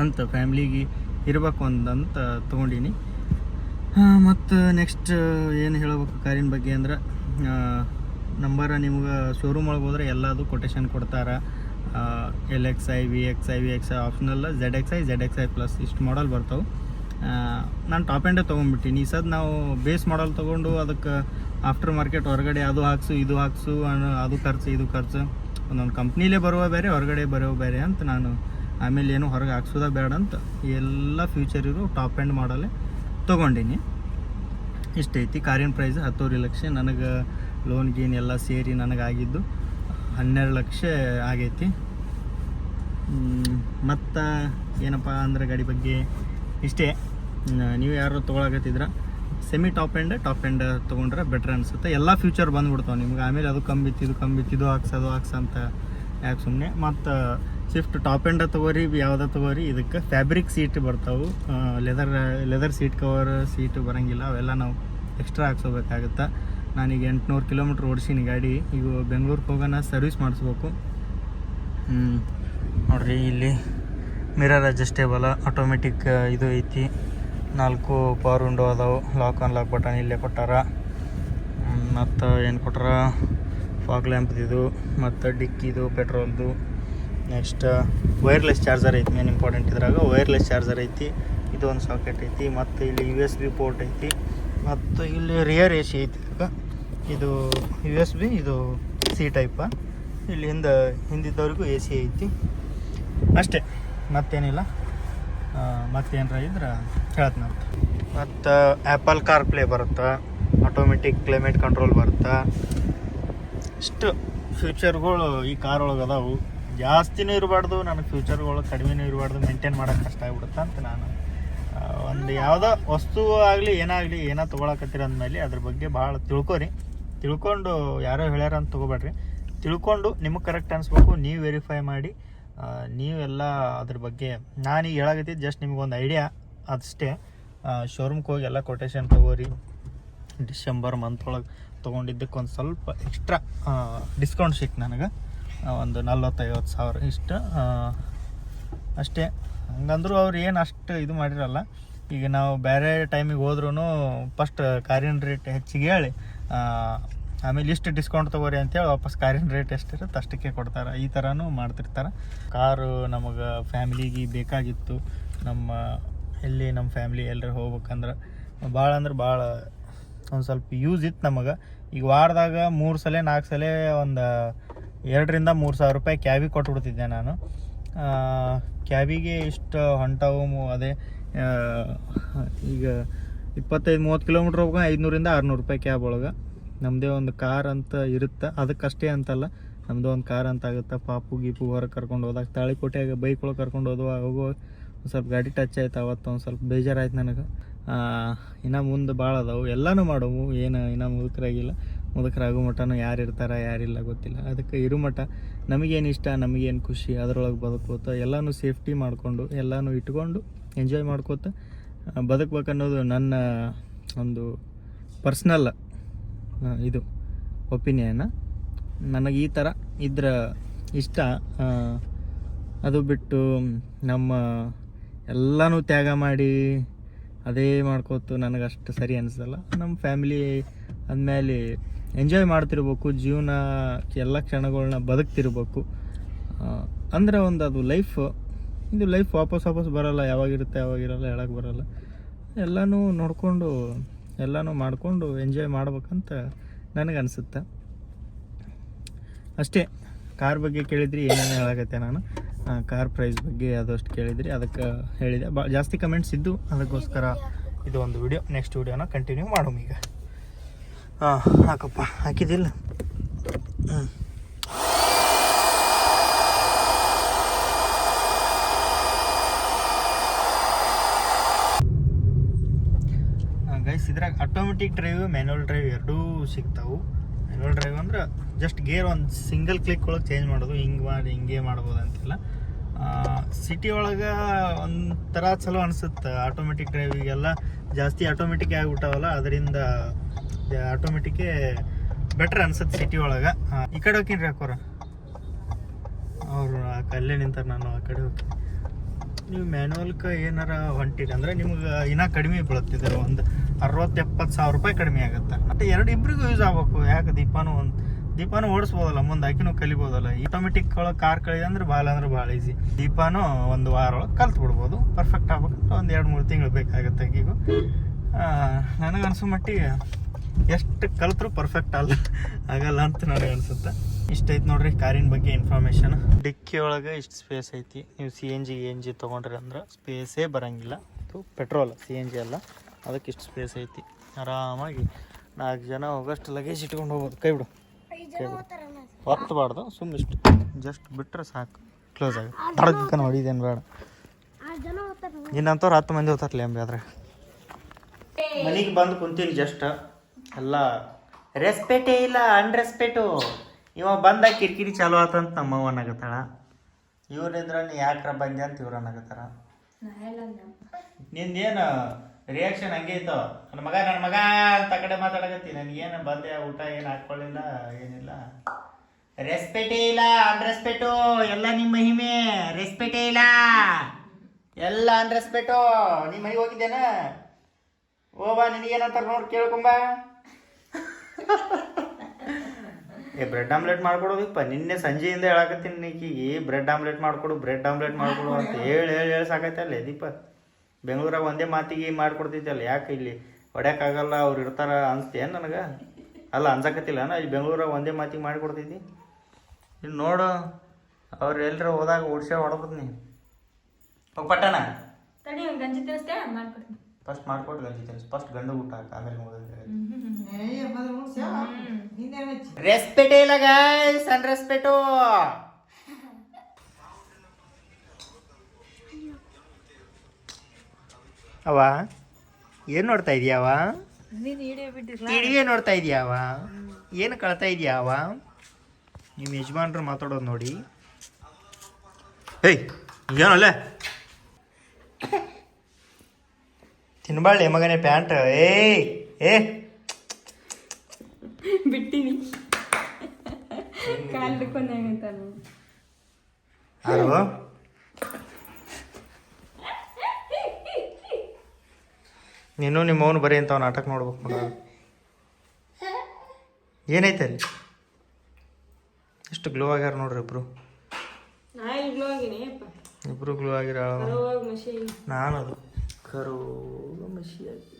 ಅಂತ ಫ್ಯಾಮ್ಲಿಗೆ ಇರಬೇಕು ಅಂತಂತ ತೊಗೊಂಡೀನಿ. ಮತ್ತು ನೆಕ್ಸ್ಟ್ ಏನು ಹೇಳಬೇಕು ಕಾರಿನ ಬಗ್ಗೆ ಅಂದ್ರೆ ನಂಬರ್ ನಿಮ್ಗೆ ಶೋರೂಮ್ ಒಳಗೆ ಹೋದ್ರೆ ಎಲ್ಲದು ಕೊಟೇಶನ್ ಕೊಡ್ತಾರೆ. L X I V X I V X I ಆಪ್ಷನಲ್ಲ Z X I Z X I plus ಇಷ್ಟು ಮಾಡಲ್ ಬರ್ತಾವೆ. ನಾನು ಟಾಪ್ ಎಂಡೇ ತೊಗೊಂಡ್ಬಿಟ್ಟಿನಿ. ಈ ಸದ್ ನಾವು ಬೇಸ್ ಮಾಡಲ್ ತೊಗೊಂಡು ಅದಕ್ಕೆ ಆಫ್ಟರ್ ಮಾರ್ಕೆಟ್ ಹೊರಗಡೆ ಅದು ಹಾಕ್ಸು, ಇದು ಹಾಕ್ಸು ಅದು ಖರ್ಚು, ಇದು ಖರ್ಚು. ಒಂದೊಂದು ಕಂಪ್ನಿಲೇ ಬರುವ ಬೇರೆ, ಹೊರಗಡೆ ಬರೋ ಬೇರೆ ಅಂತ ನಾನು ಆಮೇಲೆ ಏನು ಹೊರಗೆ ಹಾಕ್ಸೋದ ಬೇಡ ಅಂತ ಎಲ್ಲ ಫ್ಯೂಚರ್ ಇರೋ ಟಾಪ್ ಎಂಡ್ ಮಾಡಲ್ಲೇ ತೊಗೊಂಡೀನಿ. ಇಷ್ಟೈತಿ ಕಾರಿನ ಪ್ರೈಸ್ ಹತ್ತೂವರೆ ಲಕ್ಷ. ನನಗೆ ಲೋನ್ ಗೀನ್ ಎಲ್ಲ ಸೇರಿ ನನಗಾಗಿದ್ದು ಹನ್ನೆರಡು ಲಕ್ಷ ಆಗೈತಿ. ಮತ್ತು ಏನಪ್ಪ ಅಂದ್ರೆ ಗಾಡಿ ಬಗ್ಗೆ ಇಷ್ಟೇ. ನೀವು ಯಾರು ತೊಗೊಳಕತ್ತಿದ್ರ semi top end top end ತೊಗೊಂಡ್ರೆ ಬೆಟ್ರ್ ಅನಿಸುತ್ತೆ. ಎಲ್ಲ ಫ್ಯೂಚರ್ ಬಂದ್ಬಿಡ್ತಾವೆ ನಿಮ್ಗೆ. ಆಮೇಲೆ ಅದು ಕಮ್ಮಿ ಬಿತ್ತಿದ್ದು ಕಮ್ಮಿ ಬಿತ್ತಿದ್ದು ಹಾಕ್ಸೋದು ಅದು ಹಾಕ್ಸ್ ಅಂತ ಯಾಕೆ ಸುಮ್ಮನೆ ಮತ್ತು ಸ್ವಿಫ್ಟ್ ಟಾಪ್ ಎಂಡ ತೊಗೋರಿ, ಯಾವುದೇ ತೊಗೋರಿ, ಇದಕ್ಕೆ ಫ್ಯಾಬ್ರಿಕ್ ಸೀಟ್ ಬರ್ತಾವೆ. Leather leather seat cover seat ಬರೋಂಗಿಲ್ಲ. ಅವೆಲ್ಲ ನಾವು ಎಕ್ಸ್ಟ್ರಾ ಹಾಕ್ಸೋಬೇಕಾಗುತ್ತೆ. ನಾನೀಗ ಎಂಟುನೂರು ಕಿಲೋಮೀಟ್ರ್ ಓಡಿಸೀನಿ ಗಾಡಿ. ಈಗ ಬೆಂಗ್ಳೂರಿಗೆ ಹೋಗೋಣ ಸರ್ವಿಸ್ ಮಾಡಿಸ್ಬೇಕು. ನೋಡ್ರಿ ಇಲ್ಲಿ ಮಿರರ್ ಅಡ್ಜಸ್ಟೇಬಲ್ ಆಟೋಮೆಟಿಕ್ ಇದು ಐತಿ. ನಾಲ್ಕು ಪವರ್ ವಿಂಡೋ ಅದಾವು. ಲಾಕ್ ಆನ್ ಲಾಕ್ ಬಟನ್ ಇಲ್ಲೇ ಕೊಟ್ಟಾರ. ಮತ್ತು ಏನು ಕೊಟ್ಟಾರ? ಫಾಗ್ ಲ್ಯಾಂಪ್ದಿದು ಮತ್ತು ಡಿಕ್ಕಿದು ಪೆಟ್ರೋಲ್ದು ನೆಕ್ಸ್ಟ್ ವೈರ್ಲೆಸ್ ಚಾರ್ಜರ್ ಐತಿ ಮೇನ್ ಇಂಪಾರ್ಟೆಂಟ್ ಇದ್ರಾಗ. ವೈರ್ಲೆಸ್ ಚಾರ್ಜರ್ ಐತಿ. ಇದು ಒಂದು ಸಾಕೆಟ್ ಐತಿ. ಮತ್ತು ಇಲ್ಲಿ ಯು ಎಸ್ ಬಿ ಪೋರ್ಟ್ ಐತಿ. ಮತ್ತು ಇಲ್ಲಿ ರಿಯರ್ ಎ ಸಿ ಐತಿ ಇದು ಯು ಎಸ್ ಬಿ ಇದು ಸಿ ಟೈಪ ಇಲ್ಲಿ ಹಿಂದೆ, ಹಿಂದಿದ್ದವ್ರಿಗೂ ಎ ಸಿ ಐತಿ. ಅಷ್ಟೇ. ಮತ್ತೇನಿಲ್ಲ. ಮತ್ತೇನರ ಇದ್ರೆ ಹೇಳ್ತೀನಿ ಮತ್ತು ಆ್ಯಪಲ್ ಕಾರ್ ಪ್ಲೇ ಬರುತ್ತೆ ಆಟೋಮೆಟಿಕ್ ಕ್ಲೈಮೇಟ್ ಕಂಟ್ರೋಲ್ ಬರುತ್ತೆ. ಇಷ್ಟು ಫ್ಯೂಚರ್ಗಳು ಈ ಕಾರ್ ಒಳಗೆ ಅದಾವು. ಜಾಸ್ತಿನೂ ಇರಬಾರ್ದು, ನನಗೆ ಫ್ಯೂಚರ್ಗಳು ಕಡಿಮೆನೂ ಇರಬಾರ್ದು ಮೇಂಟೈನ್ ಮಾಡೋಕೆ ಕಷ್ಟ ಆಗ್ಬಿಡುತ್ತೆ ಅಂತ ನಾನು. ಒಂದು ಯಾವುದೋ ವಸ್ತು ಆಗಲಿ, ಏನಾಗಲಿ, ಏನೋ ತೊಗೊಳಕತ್ತೀರ ಅಂದಮೇಲೆ ಅದ್ರ ಬಗ್ಗೆ ಭಾಳ ತಿಳ್ಕೊರಿ. ತಿಳ್ಕೊಂಡು ಯಾರೋ ಹೇಳ್ಯಾರ ಅಂತ ತೊಗೋಬೇಡ್ರಿ. ತಿಳ್ಕೊಂಡು ನಿಮಗೆ ಕರೆಕ್ಟ್ ಅನಿಸ್ಬೇಕು, ನೀವು ವೆರಿಫೈ ಮಾಡಿ. ನೀವೆಲ್ಲ ಅದ್ರ ಬಗ್ಗೆ ನಾನೀಗ ಹೇಳಾಗತ್ತಿದ್ದು ಜಸ್ಟ್ ನಿಮ್ಗೊಂದು ಐಡಿಯಾ ಅಷ್ಟೇ. ಶೋರೂಮ್ಗೆ ಹೋಗಿ ಎಲ್ಲ ಕೊಟೇಶನ್ ತೊಗೋರಿ. ಡಿಸೆಂಬರ್ ಮಂತ್ ಒಳಗೆ ತೊಗೊಂಡಿದ್ದಕ್ಕೆ ಒಂದು ಸ್ವಲ್ಪ ಎಕ್ಸ್ಟ್ರಾ ಡಿಸ್ಕೌಂಟ್ ಸಿಕ್ತು ನನಗೆ. ಒಂದು ನಲ್ವತ್ತೈವತ್ತು ಸಾವಿರ ಇಷ್ಟು. ಅಷ್ಟೇ. ಹಂಗಂದ್ರೂ ಅವ್ರು ಏನು ಅಷ್ಟು ಇದು ಮಾಡಿರಲ್ಲ. ಈಗ ನಾವು ಬೇರೆ ಟೈಮಿಗೆ ಹೋದ್ರೂ ಫಸ್ಟ್ ಕಾರಿನ ರೇಟ್ ಹೆಚ್ಚಿಗೆ ಹೇಳಿ ಆಮೇಲೆ ಇಷ್ಟು ಡಿಸ್ಕೌಂಟ್ ತೊಗೋರಿ ಅಂತೇಳಿ ವಾಪಸ್ ಕಾರಿನ ರೇಟ್ ಎಷ್ಟಿರುತ್ತೆ ಅಷ್ಟಕ್ಕೆ ಕೊಡ್ತಾರೆ. ಈ ಥರನೂ ಮಾಡ್ತಿರ್ತಾರೆ. ಕಾರು ನಮಗೆ ಫ್ಯಾಮಿಲಿಗೆ ಬೇಕಾಗಿತ್ತು. ನಮ್ಮ ಎಲ್ಲಿ ನಮ್ಮ ಫ್ಯಾಮಿಲಿ ಎಲ್ಲರೂ ಹೋಗ್ಬೇಕಂದ್ರೆ ಭಾಳ ಅಂದ್ರೆ ಭಾಳ ಒಂದು ಸ್ವಲ್ಪ ಯೂಸ್ ಇತ್ತು ನಮಗೆ. ಈಗ ವಾರದಾಗ ಮೂರು ಸಲ, ನಾಲ್ಕು ಸಲ ಒಂದು ಎರಡರಿಂದ ಮೂರು ಸಾವಿರ ರೂಪಾಯಿ ಕ್ಯಾಬಿಗೆ ಕೊಟ್ಬಿಡ್ತಿದ್ದೆ ನಾನು. ಕ್ಯಾಬಿಗೆ ಇಷ್ಟು ಹೊಂಟವು ಅದೇ ಈಗ ಇಪ್ಪತ್ತೈದು, ಮೂವತ್ತು ಕಿಲೋಮೀಟ್ರ್ ಹೋಗ್ಬೇಕು ಐದುನೂರಿಂದ ಆರುನೂರು ರೂಪಾಯಿ ಕ್ಯಾಬ್ ಒಳಗೆ. ನಮ್ಮದೇ ಒಂದು ಕಾರ್ ಅಂತ ಇರುತ್ತೆ? ಅದಕ್ಕಷ್ಟೇ ಅಂತಲ್ಲ ನಮ್ಮದು ಒಂದು ಕಾರ್ ಅಂತ ಆಗುತ್ತೆ? ಪಾಪು ಗೀಪು ಹೊರಗೆ ಕರ್ಕೊಂಡು ಹೋದಾಗ ತಾಳಿಕೋಟೆಯಾಗ ಬೈಕ್ ಒಳಗೆ ಕರ್ಕೊಂಡು ಹೋದಾಗ ಹೋಗೋ ಒಂದು ಸ್ವಲ್ಪ ಗಾಡಿ ಟಚ್ ಆಯ್ತು, ಅವತ್ತು ಒಂದು ಸ್ವಲ್ಪ ಬೇಜಾರಾಯ್ತು ನನಗೆ. ಇನ್ನು ಮುಂದೆ ಭಾಳ ಅದಾವು. ಎಲ್ಲನೂ ಮಾಡೋವು, ಏನು ಇನ್ನೂ ಮುದುಕರಾಗಿಲ್ಲ. ಮುದುಕರಾಗೋ ಮಠನೂ ಯಾರು ಇರ್ತಾರ ಯಾರಿಲ್ಲ ಗೊತ್ತಿಲ್ಲ. ಅದಕ್ಕೆ ಇರು ಮಠ. ನಮಗೇನು ಇಷ್ಟ, ನಮಗೇನು ಖುಷಿ, ಅದರೊಳಗೆ ಬದುಕೋತ ಎಲ್ಲನೂ ಸೇಫ್ಟಿ ಮಾಡಿಕೊಂಡು, ಎಲ್ಲನೂ ಇಟ್ಕೊಂಡು ಎಂಜಾಯ್ ಮಾಡ್ಕೋತ ಬದುಕ್ಬೇಕನ್ನೋದು ನನ್ನ ಒಂದು ಪರ್ಸ್ನಲ್ ಇದು ಒಪಿನಿಯನ್. ನನಗೆ ಈ ಥರ ಇದ್ರ ಇಷ್ಟ. ಅದು ಬಿಟ್ಟು ನಮ್ಮ ಎಲ್ಲನೂ ತ್ಯಾಗ ಮಾಡಿ ಅದೇ ಮಾಡ್ಕೋತು ನನಗೆ ಅಷ್ಟು ಸರಿ ಅನಿಸಲ್ಲ. ನಮ್ಮ ಫ್ಯಾಮಿಲಿ ಅಂದಮೇಲೆ ಎಂಜಾಯ್ ಮಾಡ್ತಿರ್ಬೇಕು, ಜೀವನ ಎಲ್ಲ ಕ್ಷಣಗಳನ್ನ ಬದುಕ್ತಿರ್ಬೇಕು. ಅಂದ್ರೆ ಒಂದು ಅದು ಲೈಫ್, ಇದು ಲೈಫ್ ವಾಪಸ್ ವಾಪಸ್ ಬರೋಲ್ಲ ಯಾವಾಗಿರುತ್ತೆ ಯಾವಾಗಿರಲ್ಲ ಹೇಳಕ್ಕೆ ಬರೋಲ್ಲ. ಎಲ್ಲನೂ ನೋಡಿಕೊಂಡು ಎಲ್ಲನೂ ಮಾಡಿಕೊಂಡು ಎಂಜಾಯ್ ಮಾಡ್ಬೇಕಂತ ನನಗೆ ಅನಿಸುತ್ತೆ ಅಷ್ಟೇ ಕಾರ್ ಬಗ್ಗೆ ಕೇಳಿದ್ರಿ, ಏನೇನು ಹೇಳಕತ್ತೆ ನಾನು? ಕಾರ್ ಪ್ರೈಸ್ ಬಗ್ಗೆ ಅದಷ್ಟು ಕೇಳಿದ್ರಿ, ಅದಕ್ಕೆ ಹೇಳಿದೆ. ಬಾ, ಜಾಸ್ತಿ ಕಮೆಂಟ್ಸ್ ಇದ್ದು ಅದಕ್ಕೋಸ್ಕರ ಇದು ಒಂದು ವಿಡಿಯೋ ನೆಕ್ಸ್ಟ್ ವಿಡಿಯೋನ ಕಂಟಿನ್ಯೂ ಮಾಡೋಣ ಈಗ ಹಾಂ ಹಾಕಪ್ಪ ಹಾಕಿದಿಲ್ಲ ಹ್ಞೂ ಗೈಸ್ ಇದ್ರಾಗ ಆಟೋಮೆಟಿಕ್ ಡ್ರೈವ್ ಮ್ಯಾನ್ಯಲ್ ಡ್ರೈವ್ ಎರಡೂ ಸಿಗ್ತಾವು. ಮ್ಯಾನ್ಯಲ್ ಡ್ರೈವ್ ಅಂದ್ರೆ ಜಸ್ಟ್ ಗೇರ್ ಒಂದು ಸಿಂಗಲ್ ಕ್ಲಿಕ್ ಒಳಗೆ ಚೇಂಜ್ ಮಾಡೋದು, ಹಿಂಗೆ ಮಾಡಿ, ಹಿಂಗೆ ಮಾಡ್ಬೋದು ಅಂತಿಲ್ಲ. ಸಿಟಿ ಒಳಗೆ ಒಂಥರ ಚಲೋ ಅನಿಸುತ್ತೆ. ಆಟೋಮೆಟಿಕ್ ಡ್ರೈವಿಗೆಲ್ಲ ಜಾಸ್ತಿ ಆಟೋಮೆಟಿಕ್ ಆಗಿಬಿಟ್ಟಾವಲ್ಲ, ಅದರಿಂದ ಆಟೋಮೆಟಿಕ್ಕೇ ಬೆಟ್ರ್ ಅನ್ಸುತ್ತೆ ಸಿಟಿ ಒಳಗೆ. ಈ ಕಡೆ ಹೋಗ್ತೀನಿ ಅಕ್ಕೋರ? ಅವರು ಆ ಕಲ್ಲೇ ನಿಂತಾರೆ ನಾನು ಆ ಕಡೆ ಹೋಗ್ತೀನಿ. ನೀವು ಮ್ಯಾನುವಲ್ಕ ಏನಾರ ಹೊಂಟಿರಿ? ಅಂದ್ರೆ ನಿಮ್ಗೆ ಇನ್ನೂ ಕಡಿಮೆ ಬೀಳುತ್ತಿದ್ದಾರೆ ಒಂದು ಅರವತ್ತು ಎಪ್ಪತ್ತು ಸಾವಿರ ರೂಪಾಯಿ ಕಡಿಮೆ ಆಗುತ್ತೆ. ಮತ್ತೆ ಎರಡು ಇಬ್ಬರಿಗೂ ಯೂಸ್ ಆಗ್ಬೇಕು. ಯಾಕೆ ದೀಪಾನು ಒಂದು ದೀಪಾನು ಓಡಿಸ್ಬೋದಲ್ಲ, ಮುಂದೆ ಆಕಿನೂ ಕಲಿಬೋದಲ್ಲ. ಆಟೋಮೆಟಿಕ್ ಒಳಗೆ ಕಾರ್ ಕಳಿದೆ ಅಂದ್ರೆ ಭಾಳ ಅಂದ್ರೆ ಭಾಳ ಈಸಿ ದೀಪಾನು ಒಂದು ವಾರ ಒಳಗೆ ಕಲ್ತು ಬಿಡ್ಬೋದು. ಪರ್ಫೆಕ್ಟ್ ಆಗ್ಬೇಕಂದ್ರೆ ಒಂದು ಎರಡು ಮೂರು ತಿಂಗಳು ಬೇಕಾಗುತ್ತೆ ನನಗೆ ಅನ್ಸೋ ಮಟ್ಟಿಗೆ ಎಷ್ಟು ಕಲ್ತ್ರು ಪರ್ಫೆಕ್ಟ್ ಅಲ್ಲ. ಆಗಲ್ಲ ಅಂತ ನನಗೆ ಅನ್ಸುತ್ತೆ. ಇಷ್ಟ ಐತಿ ನೋಡ್ರಿ ಕಾರಿನ ಬಗ್ಗೆ ಇನ್ಫಾರ್ಮೇಷನ್ ಡಿಕ್ಕಿ ಒಳಗೆ ಇಷ್ಟು ಸ್ಪೇಸ್ ಐತಿ. ನೀವು C N G N G ತೊಗೊಂಡ್ರಿ ಅಂದ್ರೆ ಸ್ಪೇಸೇ ಬರಂಗಿಲ್ಲ. ಇದು ಪೆಟ್ರೋಲ್ ಸಿ ಎನ್ ಜಿ ಅಲ್ಲ. ಅದಕ್ಕೆ ಇಷ್ಟು ಸ್ಪೇಸ್ ಐತಿ. ಆರಾಮಾಗಿ ನಾಲ್ಕು ಜನ ಹೋಗೋಷ್ಟು ಲಗೇಜ್ ಇಟ್ಕೊಂಡು ಹೋಗೋದು ಕೈ ಬಿಡು. ಕೈ ಬಿಡು. ಒತ್ತಬಾರ್ದು ಸುಮ್ಮನೆ ಇಷ್ಟು. ಜಸ್ಟ್ ಬಿಟ್ಟರೆ ಸಾಕು. ಕ್ಲೋಸ್ ಆಗಿ ತಡಕ್ಕನ ಹೊಡಿದೇನು ಬೇಡ. ಇನ್ನಂತವ್ರು ಹತ್ತು ಮಂದಿ ಹೋಗ್ತಾರಲ್ಲ ಎಂಬಿ ಆದ್ರೆ. ಮನೆಗೆ ಬಂದು ಕುಂತೀನಿ ಜಸ್ಟ್ ಎಲ್ಲ ರೆಸ್ಪೆಕ್ಟೇ ಇಲ್ಲ ಅನ್ರೆಸ್ಪೆಕ್ಟು ಇವ ಬಂದ ಕಿರಿಕಿರಿ ಚಾಲು ಆತಂತ ನಮ್ಮವ್ವ ಅನ್ನಕತ್ತಾಳ ಇವ್ರಿದ್ರ ನೀ ಯಾಕ್ರ ಬಂದೆ ಅಂತ ಇವ್ರು ಅನ್ನಕತ್ತಾರ ನಿಂದೇನು ರಿಯಾಕ್ಷನ್ ಹಂಗೆ ಇತ್ತು. ನನ್ನ ಮಗ ನನ್ನ ಮಗ ಅಂತ ಕಡೆ ಮಾತಾಡಕತ್ತಿ. ನನಗೇನು ಬಂದೆ ಊಟ ಏನು ಹಾಕ್ಕೊಳ್ಳಿಲ್ಲ, ಏನಿಲ್ಲ. ರೆಸ್ಪೆಕ್ಟೇ ಇಲ್ಲ ಅನ್ರೆಸ್ಪೆಕ್ಟು ಎಲ್ಲ ನಿಮ್ಮ ಮಹಿಮೆ. ರೆಸ್ಪೆಕ್ಟೇ ಇಲ್ಲ. ಎಲ್ಲ ಅನ್ರೆಸ್ಪೆಕ್ಟು ನಿಮ್ಮ ಮನೆಗೆ ಹೋಗಿದ್ದೇನ? ಓ ಬಾ ನಿನಗೇನಂತಾರ ನೋಡಿ, ಕೇಳ್ಕೊಂಬ. ಏ ಬ್ರೆಡ್ ಆಮ್ಲೆಟ್ ಮಾಡ್ಕೊಡೋದಿಪ್ಪ ನಿನ್ನೆ ಸಂಜೆಯಿಂದ ಹೇಳಕತ್ತೀನಿ ನೀಕಿಗೆ ಬ್ರೆಡ್ ಆಮ್ಲೆಟ್ ಮಾಡ್ಕೊಡು ಬ್ರೆಡ್ ಆಮ್ಲೆಟ್ ಮಾಡ್ಕೊಡು ಅಂತ ಹೇಳಿ ಹೇಳಿ ಹೇಳಿ ಸಾಕೈತಲ್ಲ ದೀಪ. ಬೆಂಗಳೂರಾಗ ಒಂದೇ ಮಾತಿಗೆ ಮಾಡಿಕೊಡ್ತಿದ್ದಲ್ಲ ಯಾಕೆ ಇಲ್ಲಿ ಹೊಡ್ಯಾಕಾಗಲ್ಲ ಅವ್ರು ಇರ್ತಾರ ಅನಿಸ್ತೇನು ನನಗೆ? ಅಲ್ಲ ಅನ್ಸಕತ್ತಿಲ್ಲ ನಾ ಇಲ್ಲಿ ಬೆಂಗಳೂರಾಗ ಒಂದೇ ಮಾತಿಗೆ ಮಾಡಿಕೊಡ್ತಿದ್ದಿ? ಇಲ್ಲಿ ನೋಡು ಅವ್ರು ಎಲ್ಲರ ಹೋದಾಗ ಓಡಿಸ ಹೊಡೋದ್ ನೀ. ಹೋಗ್ ಪಟ್ಟಣ. ತಡಿ ಒಂದು ಗಂಜಿ ತಿನ್ನಿಸ್ತೇ ಮಾಡ್ಕೊಡ್ತೀನಿ. ಫಸ್ಟ್ ಮಾಡ್ಕೊಡ್ದು ಅನ್ಸುತ್ತೆ ಫಸ್ಟ್ ಗಂಡು ಊಟ ಹಾಕ ಆಮೇಲೆ ರೆಸ್ಪೆಕ್ಟ್ ಇಲ್ಲ ಗಾಯ್ಸ್ ಅನ್ ರೆಸ್ಪೆಕ್ಟು ಅವ? ಏನು ನೋಡ್ತಾ ಇದೀಯಾವ ಟಿಡಿಯೇ ನೋಡ್ತಾ ಇದೀಯಾವ ಏನು ಕಳ್ತಾ ಇದೀಯಾವ ನಿಮ್ಮ ಯಜಮಾನ್ರು ಮಾತಾಡೋದು ನೋಡಿ. ಏಯ್ ಏನಲ್ಲ ತಿನ್ಬಾಳೆ ಮಗನೇ ಪ್ಯಾಂಟ್. ಏಯ್ ಏ. ಬಿಟ್ಟಿನಿ. ಕಾಲ್ ಹಿಡ್ಕೊಂಡು ಹೆಂಗಂತ ಯಾರು? ನೀನು ನಿಮ್ಮ ಅವನು ಬರೀ ಅಂತ ನಾಟಕ ನೋಡ್ಬೇಕು ಮಗ. ಏನೈತೆ ರೀ ಎಷ್ಟು ಗ್ಲೋ ಆಗ್ಯಾರ ನೋಡ್ರಿ ಇಬ್ರು. ಇಬ್ರು ಗ್ಲೋ ಆಗಿರ ನಾನು ಅದು ಕರು ಮಸಿಯಾಗಿ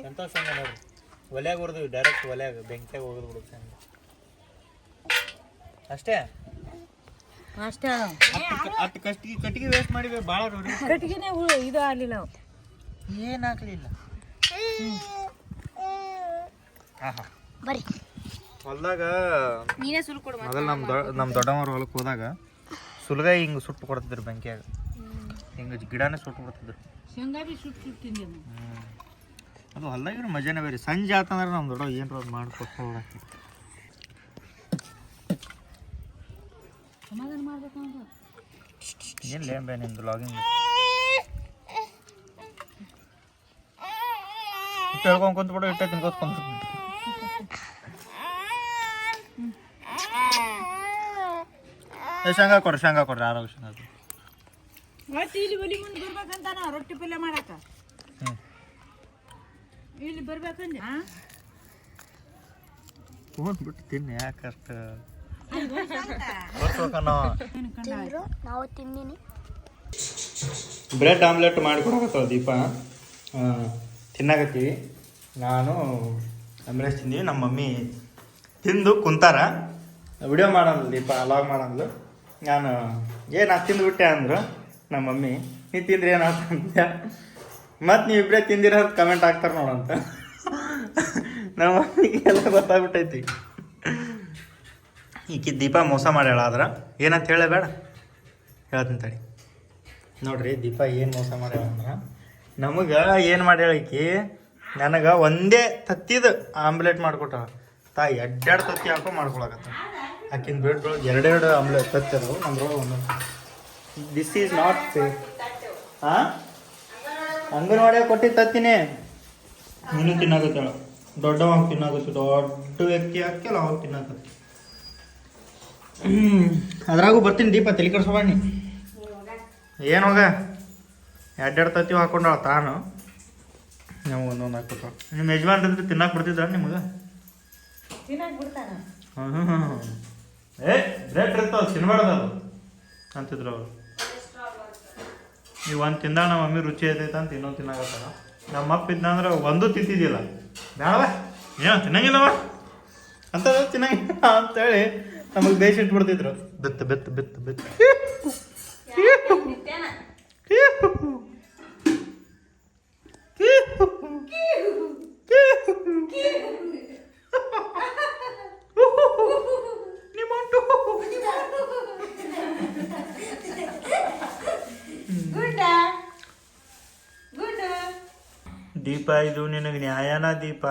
ಎಂತ ನೋಡ್ರಿ ಒಲ್ಯಾಗ ಹೊಡೆದ್ವಿ ಡೈರೆಕ್ಟ್ ಒಲೆಯಾಗ ಬೆಂಕಿಯಾಗ ಹೋಗೋದು ಬಿಡುತ್ತೆ ಅಷ್ಟೇ? ಅಷ್ಟೇ. ಅಷ್ಟು ಕಷ್ಟಿಗೆ ಕಟ್ಟಿಗೆ ವೇಸ್ಟ್ ಮಾಡಿವೆ ಭಾಳ ನೋಡಿ. ಕಟ್ಟಿಗೆನೆ ಹುಳು ಇದು ಆಗಲಿಲ್ಲ. ಏನು ಹಾಕ್ಲಿಲ್ಲ ಬರ್ರಿ. ಹೊಲ್ದಾಗ ನೀನೇ ಸುಲ್ ಕೊಡು ಮೊದಲು ನಮ್ಮ ದೊ ನಮ್ಮ ದೊಡ್ಡಮ್ಮವ್ರ ಹೊಲಕ್ಕೆ ಹೋದಾಗ ಸುಲಗ ಹಿಂಗೆ ಸುಟ್ಟು ಕೊಡ್ತಿದ್ರು ಬೆಂಕಿಯಾಗ. ಹಿಂಗೆ ಗಿಡನೇ ಸುಟ್ಟು ಕೊಡ್ತಿದ್ರು. ಶೇಂಗಾ ಬಿ ಸುಟ್ಟು ಅದು ಹೊಲ್ದಾಗಿನ ಮಜಾನೇ ಬೇರೆ. ಸಂಜೆ ಆತಂದ್ರೆ ನಮ್ಮ ದೊಡ್ಡ ಏನರ ಅದು ಮಾಡಿಕೊಟ್ಟು ಸಮಾಧಾನ ಮಾಡ್ಬೇಕು ಅಂತ ಏನು ಲೇಂಬೆ ನಿಂದು ಲಾಗಿಂಗ್ ಹೇಳ್ಕೊಂಡ್ ಕುಂತ್ಬಿಡು ಇಟ್ಟೆ ತಿನ್ಕೋತ ಕುಂತ ಶೇಂಗಾ ಕೊಡ್ರಿ ಶೇಂಗಾ ಕೊಡ್ರಿ ಆರೋಗ್ಯ ಶೇಂಗಾ ಕೊಡ್ರಿ. ಮತ್ತೆ ಇಲ್ಲಿ ಒಲಿ ಮುಂದೆ ಬರ್ಬೇಕಂತಾನ ರೊಟ್ಟಿ ಪಲ್ಯ ಮಾಡಾಕ ಹ್ಞೂ ಇಲ್ಲಿ ಬರ್ಬೇಕಂದೆ ಆ? ಬಿಟ್ಟು ತಿನ್ನಿ ಯಾಕೆ ನಾವು ತಿಂದಿನಿ. ಬ್ರೆಡ್ ಆಮ್ಲೆಟ್ ಮಾಡಿಕೊಡಕತ್ತವ ದೀಪ. ತಿನ್ನಾಕತ್ತೀವಿ. ನಾನು ಆಮ್ಲೆಟ್ ತಿಂದೀವಿ ನಮ್ಮ ಮಮ್ಮಿ ತಿಂದು ಕುಂತಾರ. ವಿಡಿಯೋ ಮಾಡೋಣ ದೀಪ ಲಾಗ್ ಮಾಡಂದ್ಲು. ನಾನು ಏನು ತಿಂದು ಬಿಟ್ಟೆ ಅಂದರು ನಮ್ಮ ಮಮ್ಮಿ. ನೀ ತಿಂದ್ರೆ ಏನಾಯ್ತು ಅಂತ ಮತ್ತು ನೀವು ಇಬ್ಬರೇ ತಿಂದಿರೋದು ಕಮೆಂಟ್ ಹಾಕ್ತಾರೆ ನೋಡಂತ ನಮ್ಮ ಮಮ್ಮಿಗೆ ಎಲ್ಲ ಗೊತ್ತಾಗ್ಬಿಟ್ಟೈತಿ. ಈಕಿ ದೀಪ ಮೋಸ ಮಾಡ್ಯಾಳ ಆದ್ರೆ ಏನಂತ ಹೇಳೇ ಬೇಡ. ಹೇಳ್ತೀನಿ ತಡಿ. ನೋಡ್ರಿ, ದೀಪ ಏನು ಮೋಸ ಮಾಡ್ಯಾಳ ಅಂದ್ರೆ, ನಮಗೆ ಏನು ಮಾಡ್ಯಾಳ ನನಗೆ ಒಂದೇ ತತ್ತಿದ ಆಮ್ಲೆಟ್ ಮಾಡ್ಕೊಟ್ಟ ತಾಯಿ ಎಡ್ಡೆರಡು ತತ್ತಿ ಹಾಕೋ ಮಾಡ್ಕೊಳಕತ್ತ ಆಕಿನ ಬ್ರೆಡ್ರೊಳಗೆ ಎರಡೆರಡು ಆಮ್ಲೆಟ್ ತತ್ತಿ ಅದಾವು, ನಮ್ದ್ರೊಳಗೆ ಒಂದೊಂದು ದಿಸ್ ಈಸ್ ನಾಟ್ ಸೇಫ್ ಹಾಂ ಅಂಗನವಾಡಿಯಾಗ ಕೊಟ್ಟಿದ್ದ ತತ್ತಿನೇ. ನೀನು ತಿನ್ನಾಕತ್ತಾಳ. ದೊಡ್ಡವಾಗ ತಿನ್ನಾಕತ್ತು, ದೊಡ್ಡ ವ್ಯಕ್ತಿ ಹಾಕಿಲ್ಲ ಅವಾಗ ತಿನ್ನಾಕತ್ತಿ. ಹ್ಞೂ ಅದ್ರಾಗೂ ಬರ್ತೀನಿ ದೀಪ, ತಲೆ ಏನು ಹೋಗ ಎರಡೆರಡು ತತ್ತಿ ಹಾಕೊಂಡಾಳ ತಾನು. ನಾವು ಒಂದೊಂದು ಹಾಕ್ಬಿಟ್ಟು ನಿಮ್ಮ ಯಜಮಾನ್ರಿಂದ ತಿನ್ನಕ್ಕೆ ಬಿಡ್ತಿದ್ರ ನಿಮಗೆ? ಹ್ಞೂ ಹ್ಞೂ ಹ್ಞೂ ಏ ಬ್ರೆಡ್ ಇರ್ತಾವ ತಿನ್ಬಾರ್ದು ಅದು, ಅಂತಿದ್ರು ಅವರು. ನೀವು ಒಂದು ತಿಂದ ನಮ್ಮ ಮಮ್ಮಿ ರುಚಿ ಐತೈತೆ ಅಂತ ಇನ್ನೊಂದು ತಿನ್ನಾಕತ್ತಾರ ನಮ್ಮ ಅಪ್ಪ ಇದ್ದಂದ್ರೆ ಒಂದು ತಿಂತಿದ್ದಿಲ್ಲ. ಬೇಡವ ಏನೋ, ತಿನ್ನಂಗಿಲ್ಲವ? ಅಂತ ತಿನ್ನಂಗಿಲ್ಲ ಅಂತೇಳಿ ನಮಗೆ ಬೇಯಿಸಿಟ್ಬಿಡ್ತಿದ್ರು ಬೆತ್ತ ಬೆತ್ತ ಬೆತ್ತ ಬೆತ್ತ. ಗುಡ್ಡ ಗುಡ್ಡ ದೀಪ ಇದು ನಿನಗೆ ನ್ಯಾಯನ ದೀಪ?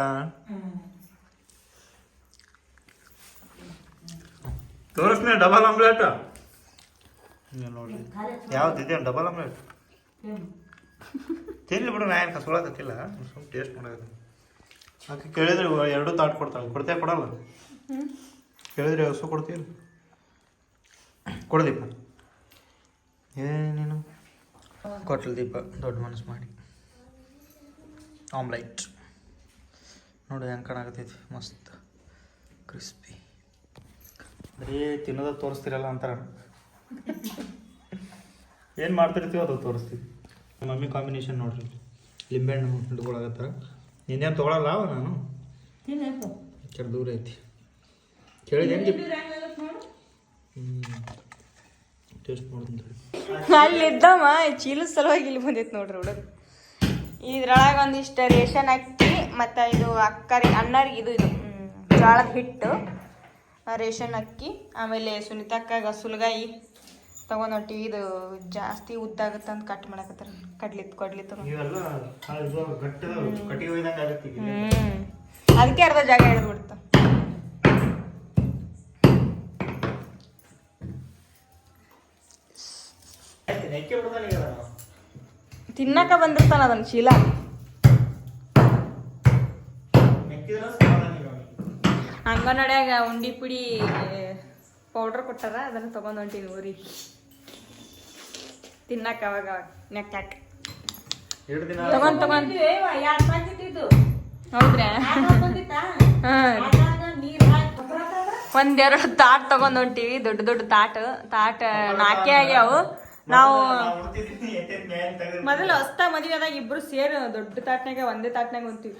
ತೋರಿಸ್ನೇ ಡಬಲ್ ಆಮ್ಲೆಟ್ ನೋಡ್ರಿ. ಯಾವ್ದು ಇದೆ ಡಬಲ್ ಆಮ್ಲೆಟ್ ತಿನ್ಲಿ ಬಿಡು ನಾ ಏನು ಸುಮ್ ಸುಮ್ಮನೆ ಟೇಸ್ಟ್ ಮಾಡೋದು ಆಕೆ ಕೇಳಿದ್ರೆ ಎರಡು ತಾಟ್ ಕೊಡ್ತಾಳೆ. ಕೊಡ್ತೇ ಕೊಡಲ್ಲ. ಕೇಳಿದ್ರೆ ಹಸು ಕೊಡ್ತೀವಿ ಕೊಡದೀಪ. ಏನೇನು ಕೊಟ್ಲು ದೀಪ ದೊಡ್ಡ ಮನಸ್ಸು ಮಾಡಿ. ಆಮ್ಲೈಟ್. ನೋಡಿ ಹೆಂಗೆ ಕಾಣಕತ್ತೈತಿ. ಮಸ್ತ್. ಕ್ರಿಸ್ಪಿ. ಬರೀ ತಿನ್ನೋದ ತೋರಿಸ್ತಿರಲ್ಲ ಅಂತಾರ. ಏನು ಮಾಡ್ತಿರ್ತೀವೋ ಅದು ತೋರಿಸ್ತೀವಿ. ನಮ್ಮ ಮಮ್ಮಿ ಕಾಂಬಿನೇಷನ್ ನೋಡ್ರಿ. ಲಿಂಬೆಹಣ್ಣು ಹಿಡ್ಕೊಳಕತ್ತಾರ ಇನ್ನೇನು ತೊಗೊಳಲ್ಲ ಅವ ನಾನು? ಚರ್ ದೂರ ಐತಿ. ಕೇಳಿದ ಹೆಂಗೆ? ಟೇಸ್ಟ್ ಮಾಡ್ತೀನಿ ಅಲ್ಲಿದ್ದಮ್ಮ ಚೀಲದ ಸಲುವಾಗಿ ಇಲ್ಲಿ ಬಂದೈತೆ ನೋಡ್ರಿ ಹುಡುಗ. ಇದ್ರೊಳಗೆ ಒಂದಿಷ್ಟು ರೇಷನ್ ಅಕ್ಕಿ ಮತ್ತು ಇದು ಅಕ್ಕರಿ ಅಣ್ಣರಿಗೆ ಇದು ಇದು. ಜೋಳದ ಹಿಟ್ಟು. ರೇಷನ್ ಅಕ್ಕಿ ಆಮೇಲೆ ಸುನಿತಾಕ್ಕಾಗ ಸುಲ್ಗಾಯಿ ತಗೊಂಡ್ ಹೊಂಟಿವಿ. ಇದು ಜಾಸ್ತಿ ಉದ್ದಾಗತ್ತೆ ಅಂತ ಕಟ್ ಮಾಡಕತ್ತಾರ. ಕೊಡ್ಲಿ ಒಯ್ದಂಗೆ ಹ್ಮ್. ಅದಕ್ಕೆ ಅರ್ಧ ಜಾಗ ಹಿಡಿದು ಬಿಡ್ತ. ತಿನ್ನಕ ಬಂದಿರ್ತಾನ ಅದನ್ನ ಚೀಲ ಅಂಗನವಾಡ್ಯಾಗ ಉಂಡಿ ಪುಡಿ ಪೌಡ್ರ್ ಕೊಟ್ಟಾರ ಅದನ್ನ ತೊಗೊಂಡು ಹೊಂಟೀವಿ ಊರಿಗೆ. ತಿನ್ನಕ್ಕೆ ಅವಾಗ ನೆಕ್ಕಾಕ. ಎರಡು ದಿನ ತಗೊಂಡ್ ತಗೊಂಡ್. ಹೌದ್ರಾ? ಒಂದೆರಡು ತಾಟ್ ತಗೊಂಡ್ ಹೊಂಟಿವಿ ದೊಡ್ಡ ದೊಡ್ಡ ತಾಟ್ ತಾಟ್ ನಾಕೆ ಆಗ್ಯಾವು. ನಾವು ಮೊದಲು ಹೊಸ್ತ ಮದುವೆ ಆದಾಗ ಇಬ್ರು ಸೇರು ದೊಡ್ಡ ತಾಟ್ನಾಗ ಒಂದೇ ತಾಟ್ನಾಗ ಹೊಂತೀವಿ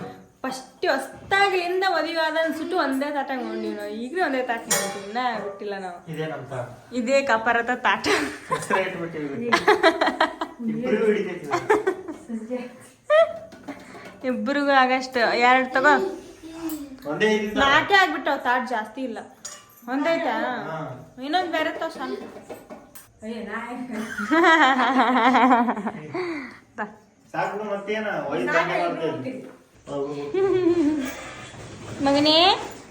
ಫಸ್ಟ್ ಹೊಸ್ತಾಗ್ಲಿಂದ ಮದುವೆ ಆದ ಅನ್ಸುಟ್ಟು ಒಂದೇ ತಾಟ ಹೊಂಡಿವಿ ನಾವು ಈಗಲೂ ಒಂದೇ ತಾಟ ನೋಡ್ತೀವಿ ಇನ್ನ ಬಿಟ್ಟಿಲ್ಲ ನಾವು. ಇದೇ ನಮ್ಮ. ಇದೇ ಕಪರತ ತಾಟ. ಹೆಸ್ರೇ ಇಟ್ಬಿಟ್ಟಿವಿ. ಇಬ್ರಿಗೂ ಹಿಡಿತೈತಿ. ಇದು. ಇಬ್ಬರಿಗೂ ಆಗಷ್ಟು. ಎರಡು ತಗೋ. ನಾಲ್ಕೇ ಆಗ್ಬಿಟ್ಟವ್ ತಾಟ್ ಜಾಸ್ತಿ ಇಲ್ಲ. ಒಂದೈತಾ. ಇನ್ನೊಂದು ಬೇರೆ ತಗೋ ಸಣ್ಣ. ಸಾಕು ಮತ್ತೇನ ವಯಸ್ಸು ದಂಗೆ ಮಾಡ್ತೇವೆ. ಹೌದು. ಮಗನೇ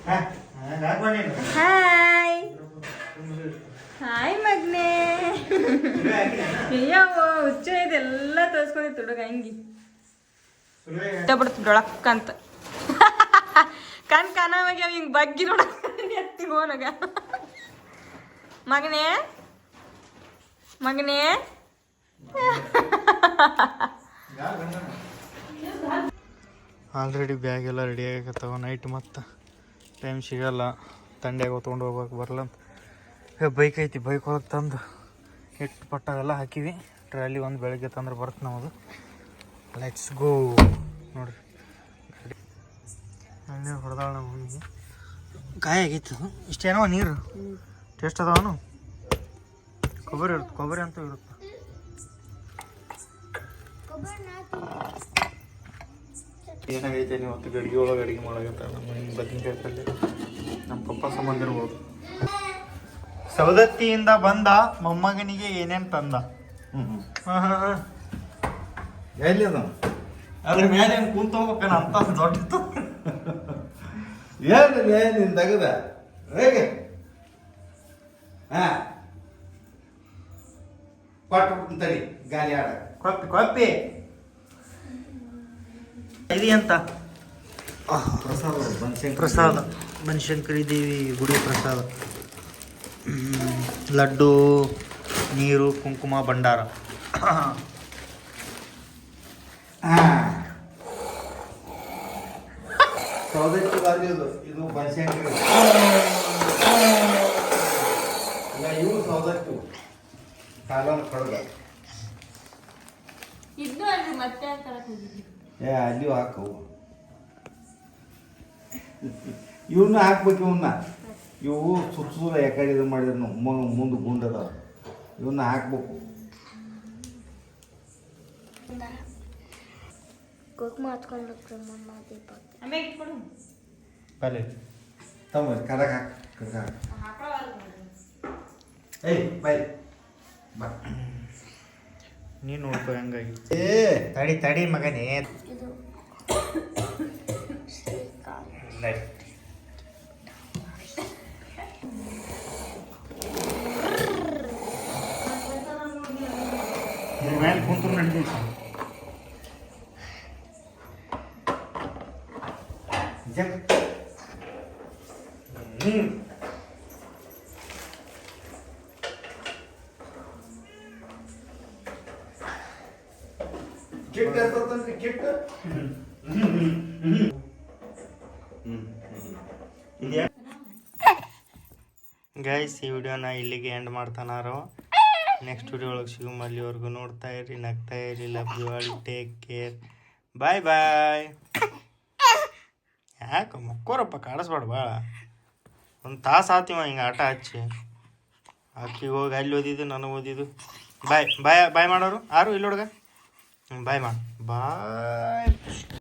ಹಾ, ಹಾ, ಹಾಕ್ಬಾ ನೀನು. ಹಾಯ್ ಹಾಯ್ ಮಗ್ನೆ ಸುಳ್ಳು ಹಾಕಿದ್ಯಾ? ಅಯ್ಯೋ ಹುಚ್ಚ ಇದೆಲ್ಲ ತೋರಿಸ್ಕೊಂಡಿತ್ತು ಹುಡುಗ ಹಂಗಿ ಸುಳ್ಳು ಹಾಕಿ- ಇಷ್ಟ ಬಿಡ್ತು ಡೊಳಕ್ಕಂತ ಕಣ್ ಕಾಣವಾಗ ಹಿಂಗ್ ಬಗ್ಗಿ ನೋಡಕ್ ಎತ್ತಿ ಹೋನಗ ಮಗನೇ ಮಗನೇ ಆಲ್ರೆಡಿ ಬ್ಯಾಗ್ ಎಲ್ಲ ರೆಡಿ ಆಗತ್ತವ ನೈಟ್ ಮತ್ತು ಟೈಮ್ ಸಿಗಲ್ಲ. ತಂಡ್ಯಾಗ ತೊಗೊಂಡು ಹೋಗ್ಬೇಕು ಬರಲ್ಲ ಅಂತ ಬೈಕ್ ಐತಿ ಬೈಕ್ ಒಳಗೆ ತಂದು ಹಿಟ್ಟು ಪಟ್ಟಾಗೆಲ್ಲ ಹಾಕಿವಿ. ಟ್ರಾಲಿ ಒಂದು ಬೆಳಗ್ಗೆ ತಂದ್ರೆ ಬರುತ್ತೆ ನಮ್ಮದು ಲೆಟ್ಸ್ ಗೋ ನೋಡಿರಿ. ಹಣ್ಣೆ ಹೊಡೆದಾಳ ನಮ್ಮ ಮಮ್ಮಿಗೆ ಕಾಯಿ ಆಗಿತ್ತು ಇಷ್ಟೇನೋ ನೀರು? ಟೇಸ್ಟ್ ಅದಾವನು ಕೊಬ್ಬರಿ ಇರುತ್ತೆ ಕೊಬ್ಬರಿ ಅಂತೂ ಇರುತ್ತೆ? ಏನಾಗೈತೆ ನೀವು ಹೊತ್ತು ಗಡಿಗೆ ಒಳಗೆ ಅಡುಗೆ ಮಾಡಾಗತ್ತ ನಮ್ಮ ಹಿಂಗೆ ಬದ್ನಿಕಾಯಿ ಪಲ್ಯ. ನಮ್ಮ ಪಪ್ಪ ಸಂಬಂಧಿರ್ಬೋದು. ಸವದತ್ತಿಯಿಂದ ಬಂದ ಮೊಮ್ಮಗನಿಗೆ ಏನೇನು ತಂದ? ಎಲ್ಲಿ ಅದ ಅದ್ರ ಮೇಲೆ ಏನು ಕುಂತ ಹೋಗ್ಬೇಕನ ಅಂತ ದೊಡ್ಡಿತ್ತು ಏನು ನಿನ್ ತೆಗದ? ಹೇಗೆ? ಹಾ. ಕೊಟ್ಟು ತಡಿ ಗಾಲಿ ಆಡ ಕೊಪ್ಪಿ ಕೊಪ್ಪಿ. ಇದು ಎಂತ ಪ್ರಸಾದ ಬನ್ಶಂಕರಿ ಪ್ರಸಾದ. ಬನಶಂಕರಿ ದೇವಿ ಗುಡಿ ಪ್ರಸಾದ. ಲಡ್ಡು ನೀರು ಕುಂಕುಮ ಭಂಡಾರ. ಇದು ಬನಶಂಕರಿ. ಇವು ಸೌದತ್ತಿ ಕಾಲೊಂದು ಕಡ್ಗ ಇದ್ದು ಅಲ್ರಿ ಮತ್ತೆ ತರಕ್ ಹೋಗಿದ್ವಿ ಏ ಅಲ್ಲಿಯೂ ಹಾಕವು ಇವನ್ನ ಹಾಕ್ಬೇಕು ಇವನ್ನ ಇವು ಸುತ್ತ ಸುತ್ತ ಯಾಕಡೆ ಇದು ಮಾಡಿದ್ರು ಮುಂದೆ ಗುಂಡದವ ಇವನ್ನ ಹಾಕ್ಬೇಕು. ಕುಂಕುಮ ಹಚ್ಕೊಂಡು ಬ್ರಹ್ಮಮ್ಮ ದೀಪಕ್ಕೆ ಆಮೇಲೆ ಇಟ್ಕೊಡು ಬಲೆ ತಮ್ಮ ಕಡಕ್ ಹಾಕ್ ಕಡಕ್ ಹಾಕ್. ಏಯ್ ಬೈ ಬಾ. ನೀನು ನೋಡ್ಕೊ ಹೆಂಗಾಗಿ ಏ! ತಡಿ ತಡಿ ಮಗನೇ. ಮೇಲೆ ಕುಂತ್ರು ಹ್ಞೂ ಕಿಟ್ ಎಷ್ಟೊತ್ತಂದ್ರಿ ಕಿಟ್ ಗೈಸ್ ಈ ಇಲ್ಲಿಗೆ ಎಂಡ್ ಮಾಡ್ತಾನಾರೋ? ನೆಕ್ಸ್ಟ್ ವಿಡಿಯೋ ಒಳಗೆ ಸಿಗು ಅಲ್ಲಿವರೆಗೂ ನೋಡ್ತಾ ಇರಿ ನಗ್ತಾ ಇರಿ love you all take care bye bye ಯಾಕೆ ಮಕ್ಕೋರಪ್ಪ ಕಾಡಿಸ್ಬೇಡ ಭಾಳ ಒಂದು ತಾಸು ಆತಿವ ಹಿಂಗೆ ಆಟ ಹಚ್ಚಿ. ಆಕಿಗೆ ಹೋಗಿ ಅಲ್ಲಿ ಓದಿದ್ದು ನನಗೆ ಓದಿದ್ದು. ಬಾಯ್ ಬಾಯ್ ಬಾಯ್ ಮಾಡೋರು? ಯಾರು ಇಲ್ಲಿ ಹುಡುಗ ಬಾಯ್ ಮಾಡಿ. ಬಾಯ್